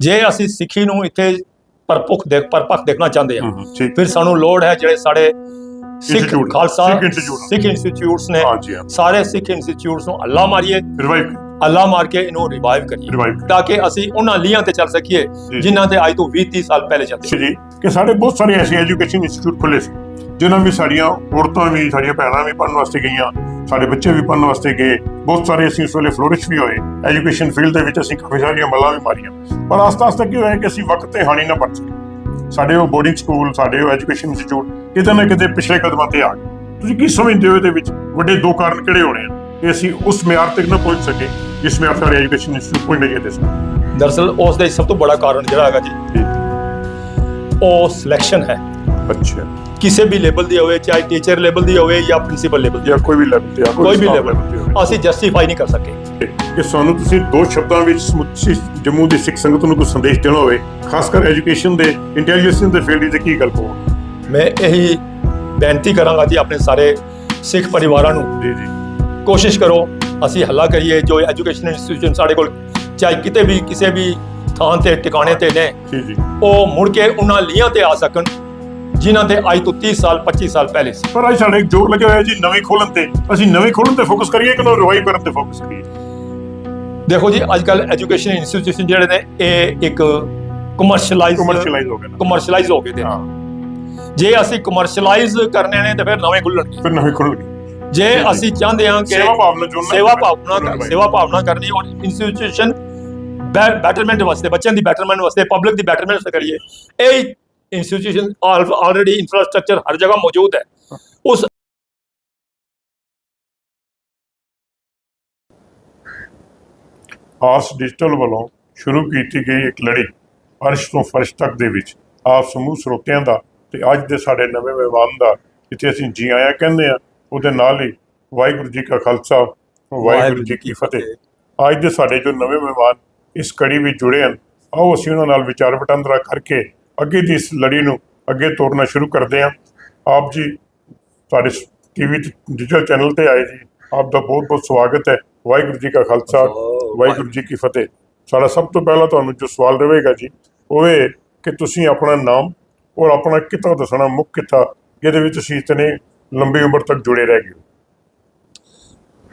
ਜੇ ਅਸੀਂ ਸਿੱਖੀ ਨੂੰ ਇੱਥੇ ਪਰਪੁਖ ਦੇਖ ਪਰਪੱਖ ਦੇਖਣਾ ਚਾਹੁੰਦੇ ਹਾਂ ਠੀਕ। ਫਿਰ ਸਾਨੂੰ ਲੋੜ ਹੈ ਜਿਹੜੇ ਸਾਡੇ Sikh Institute, Khalsa Sikh institute। Sikh institutes ਨੇ। ਹਾਂ ਸਾਰੇ ਸਿੱਖ ਇੰਸਟੀਚਿਊਟਸ ਨੂੰ ਅੱਲਾ ਮਾਰੀਏ। ਰਿਵਾਈਵ ਅੱਲਾ ਮਾਰ ਕੇ ਇਹਨੂੰ ਰਿਵਾਈਵ ਕਰੀਏ। ਤਾਂ ਕਿ ਅਸੀਂ ਉਹਨਾਂ ਲੀਹਾਂ ਤੇ ਚੱਲ ਸਕੀਏ ਜੀ। ਜਿਨ੍ਹਾਂ ਤੇ ਅੱਜ ਤੋਂ 20 30 ਸਾਲ ਪਹਿਲੇ ਚੱਲਦੇ ਸੀ। ਜੀ ਕਿ ਸਾਡੇ ਬਹੁਤ ਸਾਰੇ ਐਸੇ ਐਜੂਕੇਸ਼ਨ ਇੰਸਟੀਚਿਊਟ ਖੁੱਲੇ ਸੀ ਜਿਨ੍ਹਾਂ ਵਿੱਚ ਸਾਡੀਆਂ ਔਰਤਾਂ ਵੀ ਸਾਡੀਆਂ ਭੈਣਾਂ ਵੀ ਪੜ੍ਹਨ ਵਾਸਤੇ ਗਈਆਂ ਸਾਡੇ ਬੱਚੇ ਵੀ ਪੜ੍ਹਨ ਵਾਸਤੇ ਗਏ ਬਹੁਤ ਸਾਰੇ ਅਸੀਂ ਉਸ ਵੇਲੇ ਫਲੋਰਿਸ਼ ਵੀ ਹੋਏ। ਐਜੂਕੇਸ਼ਨ ਫੀਲਡ ਦੇ ਵਿੱਚ ਅਸੀਂ ਕਾਫੀ ਸਾਰੀਆਂ ਮੱਲਾਂ ਵੀ ਮਾਰੀਆਂ। ਪਰ ਆਸਤਾ ਆਸਤਾ ਕੀ ਹੋਇਆ ਕਿ ਅਸੀਂ ਵਕਤ ਤੇ ਹਾਣੀ ਨਾ ਬਣ ਸਕੇ ਸਾਡੇ ਉਹ ਬੋਰਡਿੰਗ ਸਕੂਲ ਸਾਡੇ ਉਹ ਐਜੂਕੇਸ਼ਨ ਇੰਸਟੀਚਿਊਟ ਕਿਤੇ ਨਾ ਕਿਤੇ ਪਿਛਲੇ ਕਦਮਾਂ ਤੇ ਆ ਗਏ। ਤੁਸੀਂ ਕੀ ਸਮਝਦੇ ਹੋ ਇਹਦੇ ਵਿੱਚ? ਵੱਡੇ ਦੋ ਕਾਰਨ ਕਿਹੜੇ ਹੋਣੇ ਆ? ਕਿ ਅਸੀਂ ਉਸ ਮਿਆਰ ਤੱਕ ਨਾ ਪਹੁੰਚ ਸਕੇ ਜਿਸ ਮਿਆਰ ਸਾਡੇ ਐਜੂਕੇਸ਼ਨ ਇੰਸਟੀਚਿਊਟ ਪਹੁੰਚਣੇ ਚਾਹੀਦੇ ਸੀ ਦਰਅਸਲ ਉਸ ਦਾ ਸਭ ਤੋਂ ਬੜਾ ਕਾਰਨ ਜਿਹੜਾ ਹੈਗਾ ਜੀ ਉਹ ਸਿਲੈਕਸ਼ਨ ਹੈ। ਅੱਛਾ। ਕਿਸੇ ਵੀ ਲੈਵਲ ਦੀ ਹੋਵੇ ਚਾਹੇ ਟੀਚਰ ਲੈਵਲ ਦੀ ਹੋਵੇ ਜਾਂ ਪ੍ਰਿੰਸੀਪਲ ਲੈਵਲ ਦੀ ਜਾਂ ਕੋਈ ਵੀ ਲੈਵਲ ਤੇ ਕੋਈ ਵੀ ਲੈਵਲ। ਅਸੀਂ ਜਸਟੀਫਾਈ ਨਹੀਂ ਕਰ ਸਕੇ। ਕਿ ਸਾਨੂੰ ਤੁਸੀਂ ਦੋ ਸ਼ਬਦਾਂ ਵਿੱਚ ਸਮੁੱਚੀ ਜੰਮੂ ਦੀ ਸਿੱਖ ਸੰਗਤ ਨੂੰ ਕੋਈ ਸੰਦੇਸ਼ ਦੇਣਾ ਹੋਵੇ ਖਾਸ ਕਰ ਐਜੂਕੇਸ਼ਨ ਦੇ ਇੰਟੈਲੀਜੈਂਸ ਦੇ ਫੀਲਡ ਦੀ ਕੀ ਗੱਲ ਕਹੋ ਮੈਂ ਇਹੀ ਬੇਨਤੀ ਕਰਾਂਗਾ ਜੀ ਆਪਣੇ ਸਾਰੇ ਸਿੱਖ ਪਰਿਵਾਰਾਂ ਨੂੰ ਜੀ ਜੀ। ਕੋਸ਼ਿਸ਼ ਕਰੋ ਅਸੀਂ ਹੱਲਾ ਕਰੀਏ ਜੋ ਐਜੂਕੇਸ਼ਨ ਇੰਸਟੀਟਿਊਸ਼ਨ ਸਾਡੇ ਕੋਲ ਚਾਹੇ ਕਿਤੇ ਵੀ ਕਿਸੇ ਵੀ ਥਾਂ ਤੇ ਟਿਕਾਣੇ ਤੇ ਨੇ ਜੀ ਜੀ। ਉਹ ਮੁੜ ਕੇ ਉਹਨਾਂ ਲੀਹਾਂ ਤੇ ਆ ਸਕਣ ਜਿਨ੍ਹਾਂ ਤੇ ਅੱਜ ਤੋਂ 30 ਸਾਲ 25 ਸਾਲ ਪਹਿਲੇ ਸੀ। ਪਰ ਅੱਜ ਸਾਡੇ ਜੋਰ ਲੱਗਿਆ ਹੋਇਆ ਜੀ ਨਵੇਂ ਖੋਲਣ ਤੇ। ਅਸੀਂ ਨਵੇਂ ਖੋਲਣ ਤੇ ਫੋਕਸ ਕਰੀਏ ਕਿ ਨਾ ਰਿਵਾਈਵ ਕਰਨ ਤੇ ਫੋਕਸ ਕਰੀਏ? ਦੇਖੋ ਜੀ ਅੱਜ ਕੱਲ ਐਜੂਕੇਸ਼ਨ ਇੰਸਟੀਟਿਊਸ਼ਨ ਜਿਹੜੇ ਨੇ ਇਹ ਇੱਕ ਕਮਰਸ਼ੀਅਲਾਈਜ਼ ਕਮਰਸ਼ੀਅਲਾਈਜ਼ ਹੋ ਗਏ ਨਾ। ਕਮਰਸ਼ੀਅਲਾਈਜ਼ ਹੋ ਗਏ ਹਾਂ। ਜੇ ਅਸੀਂ ਕਮਰਸ਼ੀਅਲਾਈਜ਼ ਕਰਨੇ ਨੇ ਤਾਂ ਫਿਰ ਨਵੇਂ ਖੁੱਲਣਗੇ ਫਿਰ ਨਵੇਂ ਖੋਲਣਗੇ ਜੇ। ਅਸੀਂ ਚਾਹੁੰਦੇ ਹਾਂ ਕਿ ਸੇਵਾ ਭਾਵਨਾ ਜੁੜਨਾ ਸੇਵਾ ਭਾਵਨਾ ਸੇਵਾ ਭਾਵਨਾ। ਕਰਨੀ ਔਰ ਇੰਸਟੀਟਿਊਸ਼ਨ ਬੈਟਰਮੈਂਟ ਵਾਸਤੇ ਬੱਚਿਆਂ ਦੀ ਬੈਟਰਮੈਂਟ ਵਾਸਤੇ ਪਬਲਿਕ ਦੀ ਬੈਟਰਮੈਂਟ ਵਾਸਤੇ ਕਰੀਏ। ਇਹ ਇੰਸਟੀਟਿਊਸ਼ਨ ਆਲਰੇਡੀ ਇਨਫਰਾਸਟ੍ਰਕਚਰ ਹਰ ਜਗ੍ਹਾ ਮੌਜੂਦ ਹੈ। ਉਸ ਆਸ ਡਿਜੀਟਲ ਵੱਲੋਂ ਸ਼ੁਰੂ ਕੀਤੀ ਗਈ ਇੱਕ ਲੜੀ ਅਰਸ਼ ਤੋਂ ਫਰਸ਼ ਤੱਕ ਦੇ ਵਿੱਚ। ਆਪ ਸਮੂਹ ਸਰੋਤਿਆਂ ਦਾ ਤੇ ਅੱਜ ਦੇ ਸਾਡੇ ਨਵੇਂ ਮਹਿਮਾਨ ਦਾ ਜਿੱਥੇ ਅਸੀਂ ਜੀ ਆਇਆਂ ਕਹਿੰਦੇ ਆ ਉਹਦੇ ਨਾਲ ਹੀ ਵਾਹਿਗੁਰੂ ਜੀ ਕਾ ਖਾਲਸਾ ਵਾਹਿਗੁਰੂ ਜੀ ਕੀ ਫਤਿਹ। ਅੱਜ ਦੇ ਸਾਡੇ ਜੋ ਨਵੇਂ ਮਹਿਮਾਨ ਇਸ ਕੜੀ ਵਿੱਚ ਜੁੜੇ ਹਨ ਆਓ ਅਸੀਂ ਉਹਨਾਂ ਨਾਲ ਵਿਚਾਰ ਵਟਾਂਦਰਾ ਕਰਕੇ ਅੱਗੇ ਦੀ ਇਸ ਲੜੀ ਨੂੰ ਅੱਗੇ ਤੋਰਨਾ ਸ਼ੁਰੂ ਕਰਦੇ ਹਾਂ। ਆਪ ਜੀ ਸਾਡੇ ਟੀਵੀ ਡਿਜੀਟਲ ਚੈਨਲ ਤੇ ਆਏ ਜੀ। ਆਪ ਦਾ ਬਹੁਤ ਬਹੁਤ ਸਵਾਗਤ ਹੈ। ਵਾਹਿਗੁਰੂ ਜੀ ਕਾ ਖਾਲਸਾ ਵਾਹਿਗੁਰੂ ਜੀ ਕੀ ਫਤਿਹ। ਸਾਡਾ ਸਭ ਤੋਂ ਪਹਿਲਾ ਤੁਹਾਨੂੰ ਜੋ ਸਵਾਲ ਰਹੇਗਾ ਜੀ ਉਹ ਇਹ ਕਿ ਤੁਸੀਂ ਆਪਣਾ ਨਾਮ ਔਰ ਆਪਣਾ ਕਿੱਤਾ ਦੱਸਣਾ ਮੁੱਖ ਕਿੱਤਾ ਜਿਹਦੇ ਵਿੱਚ ਤੁਸੀਂ ਇਤਨੇ ਲੰਬੀ ਉਮਰ ਤੱਕ ਜੁੜੇ ਰਹਿ ਗਏ।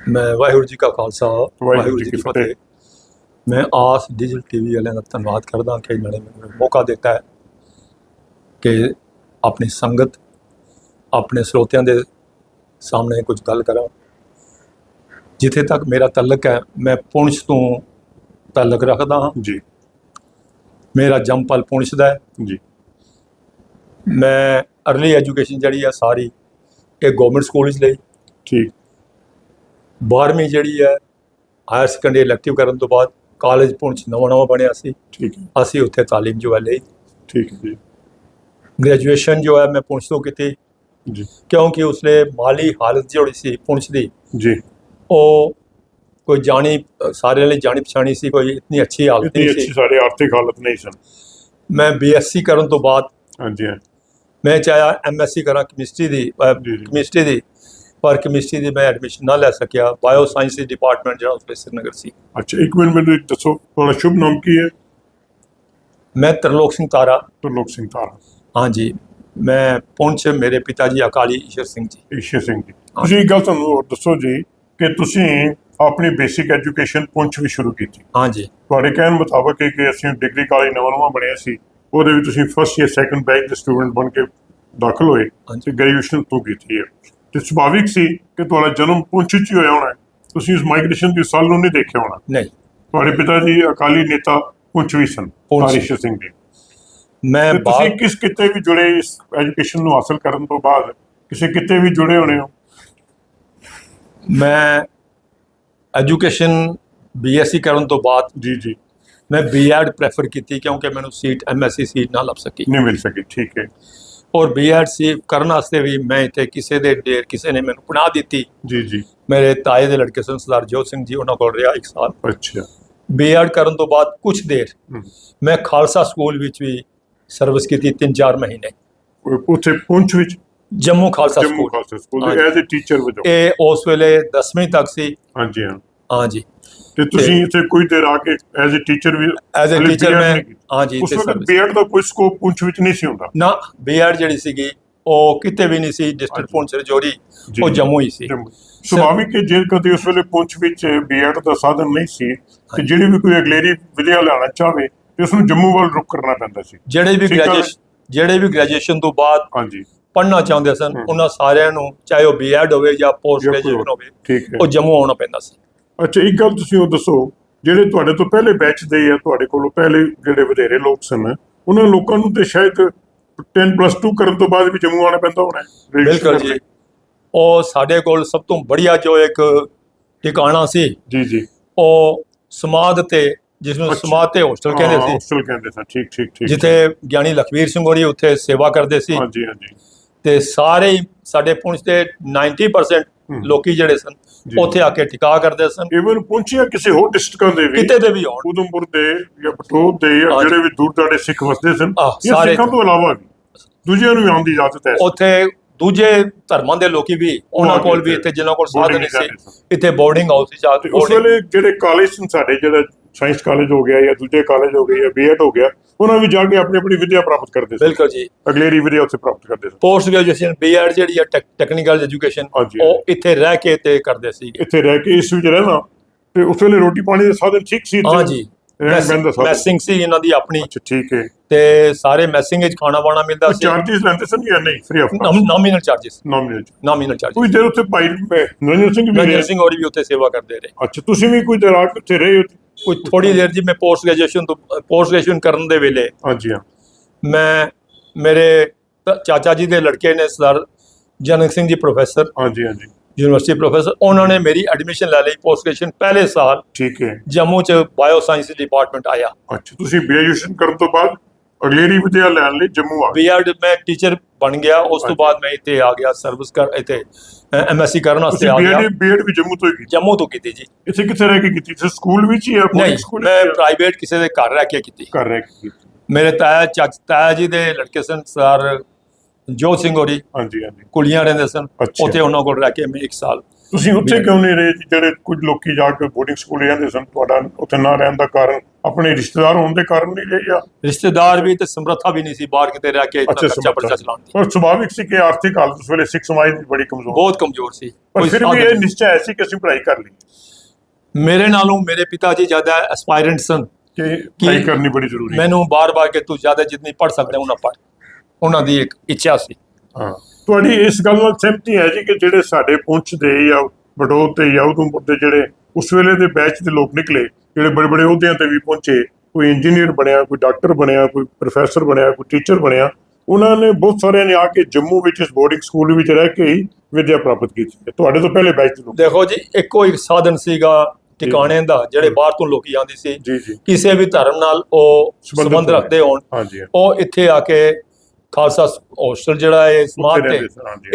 ਮੈਂ ਵਾਹਿਗੁਰੂ ਜੀ ਕਾ ਖਾਲਸਾ ਵਾਹਿਗੁਰੂ ਜੀ ਕੀ ਫਤਿਹ। ਮੈਂ ਆਸ ਡਿਜੀਟਲ ਟੀਵੀ ਵਾਲਿਆਂ ਦਾ ਧੰਨਵਾਦ ਕਰਦਾ ਕਿ ਇਹਨਾਂ ਨੇ ਮੈਨੂੰ ਮੌਕਾ ਦਿੱਤਾ ਹੈ ਕਿ ਆਪਣੀ ਸੰਗਤ ਆਪਣੇ ਸਰੋਤਿਆਂ ਦੇ ਸਾਹਮਣੇ ਕੁਝ ਗੱਲ ਕਰਾਂ। ਜਿੱਥੇ ਤੱਕ ਮੇਰਾ ਤਾਲੁਕ ਹੈ ਮੈਂ ਪੁੰਛ ਤੋਂ ਤਾਲੁਕ ਰੱਖਦਾ ਹਾਂ। ਜੀ। ਮੇਰਾ ਜੰਮਪਲ ਪੁੰਛ ਦਾ ਹੈ। ਜੀ। ਮੈਂ ਅਰਲੀ ਐਜੂਕੇਸ਼ਨ ਜਿਹੜੀ ਹੈ ਸਾਰੀ ਇਹ ਗਵਰਨਮੈਂਟ ਸਕੂਲ ਵਿੱਚ ਲਈ। ਠੀਕ। 12ਵੀਂ ਜਿਹੜੀ ਹੈ ਹਾਇਰ ਸੈਕੰਡਰੀ ਇਲੈਕਟਿਵ ਕਰਨ ਤੋਂ ਬਾਅਦ ਕਾਲਜ ਪੁੰਛ ਨਵਾਂ ਨਵਾਂ ਬਣਿਆ ਸੀ। ਠੀਕ ਹੈ। ਅਸੀਂ ਉੱਥੇ ਤਾਲੀਮ ਜੋ ਹੈ ਲਈ। ਠੀਕ ਜੀ। ਗ੍ਰੈਜੂਏਸ਼ਨ ਜੋ ਹੈ ਮੈਂ ਪੁੰਛ ਤੋਂ ਕੀਤੀ। ਜੀ। ਕਿਉਂਕਿ ਉਸਲੇ ਮਾਲੀ ਹਾਲਤ ਜਿਹੜੀ ਸੀ ਪੁੰਛ ਦੀ ਜੀ। ਉਹ ਕੋਈ ਜਾਣੀ ਸਾਰਿਆਂ ਲਈ ਜਾਣੀ ਪਛਾਣੀ ਸੀ ਕੋਈ ਇਤਨੀ ਅੱਛੀ ਹਾਲਤ ਇਤਨੀ ਨਹੀਂ ਅੱਛੀ ਸੀ ਸਾਡੇ ਆਰਥਿਕ ਹਾਲਤ ਨਹੀਂ ਸਨ ਮੈਂ ਬੀਐਸਸੀ ਕਰਨ ਤੋਂ ਬਾਅਦ ਹਾਂਜੀ ਹਾਂ। ਮੈਂ ਚਾਹਿਆ ਐਮਐਸਸੀ ਕਰਾਂ ਕੈਮਿਸਟਰੀ ਦੀ। ਕੈਮਿਸਟਰੀ ਦੀ ਪਰ ਕੈਮਿਸਟਰੀ ਦੀ ਮੈਂ ਐਡਮਿਸ਼ਨ ਨਾ ਲੈ ਸਕਿਆ। ਬਾਇਓ ਸਾਇੰਸ ਦੀ ਡਿਪਾਰਟਮੈਂਟ ਜਿਹੜਾ ਉਸ ਵਿੱਚ ਸ੍ਰੀਨਗਰ ਸੀ। ਅੱਛਾ ਇੱਕ ਮਿੰਟ ਮੈਨੂੰ ਦੱਸੋ ਤੁਹਾਡਾ ਸ਼ੁਭ ਨਾਮ ਕੀ ਹੈ? ਮੈਂ ਤਰਲੋਕ ਸਿੰਘ ਤਾਰਾ। ਤਰਲੋਕ ਸਿੰਘ ਤਾਰਾ। ਹਾਂਜੀ ਮੈਂ ਪੁੰਛ ਮੇਰੇ ਪਿਤਾ ਜੀ ਅਕਾਲੀ ਈਸ਼ਰ ਸਿੰਘ ਜੀ। ਈਸ਼ਰ ਸਿੰਘ ਜੀ। ਤੁਸੀਂ ਇੱਕ ਗੱਲ ਸਾਨੂੰ ਹੋਰ ਦੱਸੋ ਜੀ ਕਿ ਤੁਸੀਂ ਆਪਣੀ ਬੇਸਿਕ ਐਜੂਕੇਸ਼ਨ ਪੁੰਛ ਵੀ ਸ਼ੁਰੂ ਕੀਤੀ। ਹਾਂਜੀ। ਤੁਹਾਡੇ ਕਹਿਣ ਮੁਤਾਬਕ ਕਿ ਅਸੀਂ ਡਿਗਰੀ ਕਾਲਜ ਨਵਾਂ ਨਵਾਂ ਬਣਿਆ ਸੀ। ਉਹਦੇ ਵਿੱਚ ਤੁਸੀਂ ਫਸਟ ਇਅਰ ਸੈਕੰਡ ਬੈਚ ਦੇ ਸਟੂਡੈਂਟ ਬਣ ਕੇ ਦਾਖਲ ਹੋਏ। ਤੇ ਗ੍ਰੈਜੂਏਸ਼ਨ ਤੋਂ ਕੀਤੀ ਹੈ ਤੇ ਸੁਭਾਵਿਕ ਸੀ ਕਿ ਤੁਹਾਡਾ ਜਨਮ ਪੁੰਛ 'ਚ ਹੋਇਆ ਹੋਣਾ। ਤੁਸੀਂ ਇਸ ਮਾਈਗ੍ਰੇਸ਼ਨ ਦੀ ਸਾਲ ਨੂੰ ਨਹੀਂ ਦੇਖਿਆ ਹੋਣਾ ਨਹੀਂ ਤੁਹਾਡੇ ਪਿਤਾ ਜੀ ਅਕਾਲੀ ਨੇਤਾ ਪੁੰਛ ਵੀ ਸਨ। ਤਾਰੀਸ਼ਰ ਸਿੰਘ ਜੀ ਮੈਂ ਤੁਸੀਂ ਕਿਸ ਕਿਤੇ ਵੀ ਜੁੜੇ ਇਸ ਐਜੂਕੇਸ਼ਨ ਨੂੰ ਹਾਸਲ ਕਰਨ ਤੋਂ ਬਾਅਦ ਕਿਸੇ ਕਿਤੇ ਵੀ ਜੁੜੇ ਹੋਣੇ ਹੋ ਮੈਂ ਐਜੂਕੇਸ਼ਨ ਬੀਐਸਸੀ ਕਰਨ ਤੋਂ ਬਾਅਦ ਜੀ ਜੀ ਮੈਂ ਬੀਐਡ ਪ੍ਰੈਫਰ ਕੀਤੀ ਕਿਉਂਕਿ ਮੈਨੂੰ ਸੀਟ ਐਮਐਸਸੀ ਸੀਟ ਨਾ ਲੱਭ ਸਕੀ। ਨਹੀਂ ਮਿਲ ਸਕੀ ਠੀਕ ਹੈ। ਔਰ ਬੀਐਡ ਸੀ ਕਰਨ ਵਾਸਤੇ ਵੀ ਮੈਂ ਇੱਥੇ ਕਿਸੇ ਦੇ ਡੇਰ ਕਿਸੇ ਨੇ ਮੈਨੂੰ ਪਨਾਹ ਦਿੱਤੀ। ਜੀ ਜੀ। ਮੇਰੇ ਤਾਏ ਦੇ ਲੜਕੇ ਸਨ ਸਰਦਾਰ ਜੋਤ ਸਿੰਘ ਜੀ ਉਹਨਾਂ ਕੋਲ ਰਿਹਾ ਇੱਕ ਸਾਲ। ਅੱਛਾ। ਬੀਐਡ ਕਰਨ ਤੋਂ ਬਾਅਦ ਕੁਝ ਦੇਰ। ਮੈਂ ਖਾਲਸਾ ਸਕੂਲ ਵਿੱਚ ਵੀ ਸਰਵਿਸ ਕੀਤੀ 3-4 ਮਹੀਨੇ। ਉੱਥੇ ਪੁੰਛ ਵਿੱਚ? Jammu Khalsa Jammu school. Khalsa school as a teacher ਵਜੋਂ। ਇਹ ਉਸ ਵੇਲੇ 10ਵੀਂ ਤੱਕ ਸੀ। ਹਾਂਜੀ ਹਾਂ। ਹਾਂਜੀ ਤੇ ਤੁਸੀਂ ਇੱਥੇ ਕੋਈ ਦੇਰ ਆ ਕੇ ਐਜ਼ ਅ ਟੀਚਰ ਵੀ ਐਜ਼ ਅ ਟੀਚਰ ਮੈਂ। ਹਾਂਜੀ ਉਸ ਇੱਥੇ ਵੇਲੇ service- ਬੀਐਡ ਦਾ ਕੋਈ ਸਕੋਪ ਪੁੰਛ ਵਿੱਚ ਨਹੀਂ ਸੀ ਹੁੰਦਾ ਨਾ ਬੀਐਡ ਜਿਹੜੀ ਸੀਗੀ ਉਹ ਕਿਤੇ ਵੀ ਨਹੀਂ ਸੀ ਡਿਸਟ੍ਰਿਕਟ ਪੁੰਛ ਰਜੌਰੀ। ਉਹ ਜੰਮੂ ਹੀ ਸੀ। ਸੁਭਾਵਿਕ ਹੈ ਜੇ ਕਦੇ ਉਸ ਵੇਲੇ ਪੁੰਛ ਵਿੱਚ ਬੀਐਡ ਦਾ ਸਾਧਨ ਨਹੀਂ ਸੀ ਤੇ ਜਿਹੜੀ ਵੀ ਕੋਈ ਅਗਲੇਰੀ ਵਿਦਿਆ ਲੈਣਾ ਚਾਹਵੇ ਤੇ ਉਸ ਨੂੰ ਜੰਮੂ ਵੱਲ ਰੁਕ ਕਰਨਾ ਪੈਂਦਾ ਸੀ ਜਿਹੜੇ ਵੀ। ਗ੍ਰੈਜੂਏਸ਼ਨ ਜਿਹੜੇ ਵੀ ਗ੍ਰੈਜੂਏਸ਼ਨ ਤੋਂ ਬਾਅਦ ਹਾਂਜੀ ਪੜ੍ਹਨਾ ਚਾਹੁੰਦੇ ਸਨ। ਉਹਨਾਂ ਸਾਰਿਆਂ ਨੂੰ ਚਾਹੇ ਉਹ ਬੀਐਡ ਹੋਵੇ ਜਾਂ ਪੋਸਟ ਗ੍ਰੈਜੂਏਸ਼ਨ। ਹੋਵੇ ਉਹ ਜੰਮੂ ਆਉਣਾ ਪੈਂਦਾ ਸੀ ਅੱਛਾ ਇੱਕ ਗੱਲ ਤੁਸੀਂ ਉਹ ਦੱਸੋ ਜਿਹੜੇ ਤੁਹਾਡੇ ਤੋਂ ਪਹਿਲੇ ਬੈਚ ਦੇ ਆ ਤੁਹਾਡੇ ਕੋਲੋਂ ਪਹਿਲੇ ਜਿਹੜੇ ਵਧੇਰੇ ਲੋਕ ਸਨ ਉਹਨਾਂ ਲੋਕਾਂ ਨੂੰ ਤੇ ਸ਼ਾਇਦ 10 ਪਲੱਸ 2 ਕਰਨ ਤੋਂ ਬਾਅਦ ਵੀ ਜੰਮੂ ਆਉਣਾ ਪੈਂਦਾ ਹੋਣਾ ਹੈ ਬਿਲਕੁਲ ਜੀ। ਉਹ ਸਾਡੇ ਕੋਲ ਸਭ ਤੋਂ ਬੜੀਆ ਜੋ ਇੱਕ ਟਿਕਾਣਾ ਸੀ ਜੀ ਜੀ। ਉਹ ਸਮਾਧ ਤੇ ਜਿਸ ਨੂੰ। ਸਮਾਧ ਤੇ ਹੋਸਟਲ ਕਹਿੰਦੇ ਸੀ। ਹੋਸਟਲ ਕਹਿੰਦੇ ਸਨ ਠੀਕ ਠੀਕ ਠੀਕ। ਜਿੱਥੇ ਗਿਆਨੀ ਲਖਵੀਰ ਸਿੰਘ ਹੋਰੀ ਉੱਥੇ ਸੇਵਾ ਕਰਦੇ ਸੀ। ਹਾਂਜੀ ਹਾਂਜੀ। ਤੇ ਸਾਰੇ ਸਾਡੇ ਪੁੰਛ ਦੇ 90% ਹਮ। ਲੋਕੀ ਜਿਹੜੇ ਸਨ। ਉੱਥੇ ਆ ਕੇ ਟਿਕਾ ਕਰਦੇ ਸਨ ਇਵਨ ਪਹੁੰਚਿਆ ਕਿਸੇ ਹੋਰ ਡਿਸਟ੍ਰਿਕਟਾਂ ਦੇ ਵੀ ਕਿਤੇ ਦੇ ਵੀ ਆਉਣ ਉਦਮਪੁਰ ਦੇ ਜਾਂ ਬਟੋਤ ਦੇ ਜਾਂ। ਜਿਹੜੇ ਵੀ ਦੂਰ ਦਾੜੇ ਸਿੱਖ ਵਸਦੇ ਸਨ ਇਹ ਸਿੱਖਾਂ ਤੋਂ ਇਲਾਵਾ ਵੀ ਦੂਜਿਆਂ ਨੂੰ ਵੀ ਆਉਣ ਦੀ ਇਜਾਜ਼ਤ ਹੈ ਉੱਥੇ ਦੂਜੇ ਧਰਮਾਂ ਦੇ ਲੋਕੀ ਵੀ ਉਹਨਾਂ ਕੋਲ ਵੀ ਸੀ। ਇੱਥੇ ਜਿਨ੍ਹਾਂ ਕੋਲ ਸਾਧਨ ਸੀ। ਇੱਥੇ ਬੋਰਡਿੰਗ ਹਾਊਸ ਤੇ ਉਸ ਵੇਲੇ ਜਿਹੜੇ ਕਾਲਜ ਸਨ ਸਾਡੇ ਜਿਹੜਾ ਸਾਇੰਸ ਕਾਲਜ ਹੋ ਗਿਆ ਜਾਂ ਦੂਜੇ ਕਾਲਜ ਹੋ ਗਏ ਜਾਂ ਬੀਐਡ ਹੋ ਗਿਆ ਉਹਨਾਂ ਵੀ ਜਾ ਕੇ ਆਪਣੀ ਆਪਣੀ ਵਿਦਿਆ ਪ੍ਰਾਪਤ ਕਰਦੇ ਸੀ। ਬਿਲਕੁਲ ਜੀ। ਅਗਲੇਰੀ ਵਿਦਿਆ ਉੱਥੇ ਪ੍ਰਾਪਤ ਕਰਦੇ ਸੀ। ਪੋਸਟ ਗ੍ਰੈਜੂਏਸ਼ਨ ਬੀਐਡ ਜਿਹੜੀ ਆ ਟੈਕਨੀਕਲ ਐਜੂਕੇਸ਼ਨ ਉਹ ਇੱਥੇ ਰਹਿ ਕੇ ਤੇ ਕਰਦੇ ਸੀ। ਇੱਥੇ ਰਹਿ ਕੇ ਇਸ ਵਿੱਚ ਰਹਿਣਾ। ਤੇ ਉਸ ਵੇਲੇ ਰੋਟੀ ਪਾਣੀ ਦੇ ਸਾਧਨ ਠੀਕ ਸੀ ਹਾਂ ਜੀ। ਮੈਸਿੰਗ ਸੀ ਇਹਨਾਂ ਦੀ ਆਪਣੀ। ਅੱਛਾ ਠੀਕ ਹੈ। ਤੇ ਸਾਰੇ ਮੈਸਿੰਗ ਵਿੱਚ ਖਾਣਾ ਵਾਣਾ ਮਿਲਦਾ ਸੀ। ਚਾਰजेस ਲੈਂਦੇ ਸਨ ਜਾਂ ਨਹੀਂ? Free of cost nominal charges nominal nominal charges ਕੋਈ ਦੇਰ ਉੱਥੇ ਭਾਈ ਨਰਿੰਦਰ ਸਿੰਘ ਵੀ ਨਰਿੰਦਰ ਸਿੰਘ ਹੋਰ ਵੀ ਉੱਥੇ ਸੇਵਾ ਕਰਦੇ ਰਹੇ। ਅੱਛਾ ਤੁਸੀਂ ਵੀ ਕੋਈ ਦੇਰ ਆ ਕੇ ਉੱਥੇ? ਰਹੇ ਕੋਈ ਥੋੜੀ ਦੇਰ ਜੀ ਮੈਂ ਪੋਸਟ ਗ੍ਰੈਜੂਏਸ਼ਨ ਤੋਂ ਪੋਸਟ ਗ੍ਰੈਜੂਏਸ਼ਨ ਕਰਨ ਦੇ ਵੇਲੇ ਹਾਂਜੀ ਹਾਂ। ਮੈਂ ਮੇਰੇ ਤ- ਚਾਚਾ ਜੀ ਦੇ ਲੜਕੇ ਨੇ ਸਰ ਜਨਕ ਸਿੰਘ ਜੀ ਪ੍ਰੋਫੈਸਰ ਹਾਂਜੀ ਹਾਂਜੀ। ਯੂਨੀਵਰਸਿਟੀ ਪ੍ਰੋਫੈਸਰ ਉਹਨਾਂ ਨੇ ਮੇਰੀ ਐਡਮਿਸ਼ਨ ਲੈ ਲਈ ਪੋਸਟ ਗ੍ਰੈਜੂਏਸ਼ਨ ਪਹਿਲੇ ਸਾਲ ਠੀਕ ਹੈ। ਜੰਮੂ ਚ ਬਾਇਓ ਸਾਇੰਸ ਡਿਪਾਰਟਮੈਂਟ ਆਇਆ। ਅੱਛਾ ਤੁਸੀਂ ਗ੍ਰੈਜੂਏਸ਼ਨ ਕਰਨ ਤੋਂ ਬਾਅਦ? ਅਗਲੇਰੀ ਵਿਦਿਆ ਲੈਣ ਲਈ ਜੰਮੂ ਆ ਬੀਐਡ ਮੈਂ ਟੀਚਰ ਬਣ ਗਿਆ ਉਸ ਤੋਂ। ਬਾਅਦ ਮੈਂ ਇੱਥੇ ਆ ਗਿਆ ਸਰਵਿਸ ਕਰ ਇੱਥੇ ਐਮਐਸਸੀ ਕਰਨ ਵਾਸਤੇ ਆ ਗਿਆ। ਬੀਐਡ ਬੀਐਡ ਵੀ ਜੰਮੂ ਤੋਂ ਹੀ ਕੀਤੀ। ਜੰਮੂ ਤੋਂ ਕੀਤੀ ਜੀ। ਇੱਥੇ ਕਿੱਥੇ ਰਹਿ ਕੇ ਕੀਤੀ? ਤੁਸੀਂ ਸਕੂਲ ਵਿੱਚ ਹੀ ਨਹੀਂ boarding ਸਕੂਲ ਮੈਂ ਪ੍ਰਾਈਵੇਟ ਕਿਸੇ ਦੇ ਘਰ ਰਹਿ ਕੇ ਕੀਤੀ। ਕਰ ਰਹਿ ਕੇ ਕੀਤੀ। ਮੇਰੇ ਤਾਇਆ ਚਾਚ ਤਾਇਆ ਜੀ ਦੇ ਲੜਕੇ ਸਨ ਸਰ ਜੋਤ ਸਿੰਘ ਹੋਰੀ। ਹਾਂਜੀ ਹਾਂਜੀ। ਕੁੜੀਆਂ ਰਹਿੰਦੇ ਸਨ। ਉੱਥੇ ਉਹਨਾਂ ਕੋਲ ਰਹਿ ਕੇ ਮੈਂ ਇੱਕ ਸਾਲ ਤੁਸੀਂ ਉੱਥੇ ਕਿਉਂ ਨਹੀਂ ਰਹੇ ਜੀ? ਜਿਹੜੇ ਕੁਝ ਲੋਕੀ ਜਾ ਕੇ ਬੋਰਡਿੰਗ ਸਕੂਲ ਰਹਿੰਦੇ ਸਨ ਤੁਹਾਡਾ ਉੱਥੇ ਨਾ ਰਹਿਣ ਦਾ ਕਾਰਨ ਆਪਣੇ ਰਿਸ਼ਤੇਦਾਰ ਹੋਣ ਦੇ ਕਾਰਨ ਨਹੀਂ ਰਹੇ ਜਾਂ? ਰਿਸ਼ਤੇਦਾਰ ਵੀ ਤੇ ਸਮਰੱਥਾ ਵੀ ਨਹੀਂ ਸੀ ਬਾਹਰ ਕਿਤੇ ਰਹਿ ਕੇ ਅੱਛਾ ਖਰਚਾ ਪਰਚਾ ਚਲਾਉਣ ਦੀ। ਪਰ ਸੁਭਾਵਿਕ ਸੀ ਕਿ ਆਰਥਿਕ ਹਾਲਤ ਉਸ ਵੇਲੇ ਸਿੱਖ ਸਮਾਜ ਦੀ ਬੜੀ ਕਮਜ਼ੋਰ ਬਹੁਤ ਕਮਜ਼ੋਰ ਸੀ। ਪਰ ਫਿਰ ਵੀ ਇਹ। ਨਿਸ਼ਚੈ ਸੀ ਕਿ ਅਸੀਂ ਪੜ੍ਹਾਈ ਕਰ ਲਈ। ਮੇਰੇ ਨਾਲੋਂ ਮੇਰੇ ਪਿਤਾ ਜੀ ਜ਼ਿਆਦਾ ਐਸਪਾਇਰੈਂਟ ਸਨ। ਕਿ ਪੜ੍ਹਾਈ ਕਰਨੀ ਬੜੀ ਜ਼ਰੂਰੀ ਹੈ। ਮੈਨੂੰ ਬਾਰ-ਬਾਰ ਕਿ ਤੂੰ ਜ਼ਿਆਦਾ ਜਿੰਨੀ ਪੜ ਸਕਦਾ ਉਹਨਾਂ ਪੜ ਉਹਨਾਂ ਦੀ ਇੱਕ ਇੱਛਾ ਸੀ। ਹਾਂ। ਤੁਹਾਡੀ ਇਸ ਗੱਲ ਨਾਲ ਸਹਿਮਤੀ ਹੈ ਜੀ ਕਿ ਜਿਹੜੇ ਸਾਡੇ ਪੁੰਛ ਦੇ ਜਾਂ ਬਡੋਦ ਤੇ ਜਾਂ ਉਧਮਪੁਰ ਦੇ ਜਿਹੜੇ ਉਸ ਵੇਲੇ ਦੇ ਬੈਚ ਦੇ ਲੋਕ ਨਿਕਲੇ ਜਿਹੜੇ ਬੜੇ ਬੜੇ ਅਹੁਦਿਆਂ ਤੇ ਵੀ ਪਹੁੰਚੇ ਕੋਈ ਇੰਜੀਨੀਅਰ ਬਣਿਆ ਕੋਈ ਡਾਕਟਰ ਬਣਿਆ ਕੋਈ ਪ੍ਰੋਫੈਸਰ ਬਣਿਆ ਕੋਈ ਟੀਚਰ ਬਣਿਆ ਉਹਨਾਂ ਨੇ ਬਹੁਤ ਸਾਰਿਆਂ ਨੇ ਆ ਕੇ ਜੰਮੂ ਵਿੱਚ ਇਸ ਬੋਰਡਿੰਗ ਸਕੂਲ ਵਿੱਚ ਰਹਿ ਕੇ ਹੀ ਵਿਦਿਆ ਪ੍ਰਾਪਤ ਕੀਤੀ ਹੈ। ਤੁਹਾਡੇ ਤੋਂ ਪਹਿਲੇ ਬੈਚ ਦੇ ਲੋਕ। ਦੇਖੋ ਜੀ ਇੱਕੋ ਇੱਕ ਸਾਧਨ ਸੀਗਾ ਟਿਕਾਣੇ ਦਾ ਜਿਹੜੇ ਬਾਹਰ ਤੋਂ ਲੋਕੀ ਆਉਂਦੇ ਸੀ। ਕਿਸੇ ਵੀ ਧਰਮ ਨਾਲ ਉਹ ਸੰਬੰਧ। ਰੱਖਦੇ ਹੋਣ ਉਹ ਇੱਥੇ ਆ ਕੇ ਖਾਲਸਾ ਹੋਸਟਲ ਜਿਹੜਾ ਹੈ ਸਮਾਜ ਤੇ।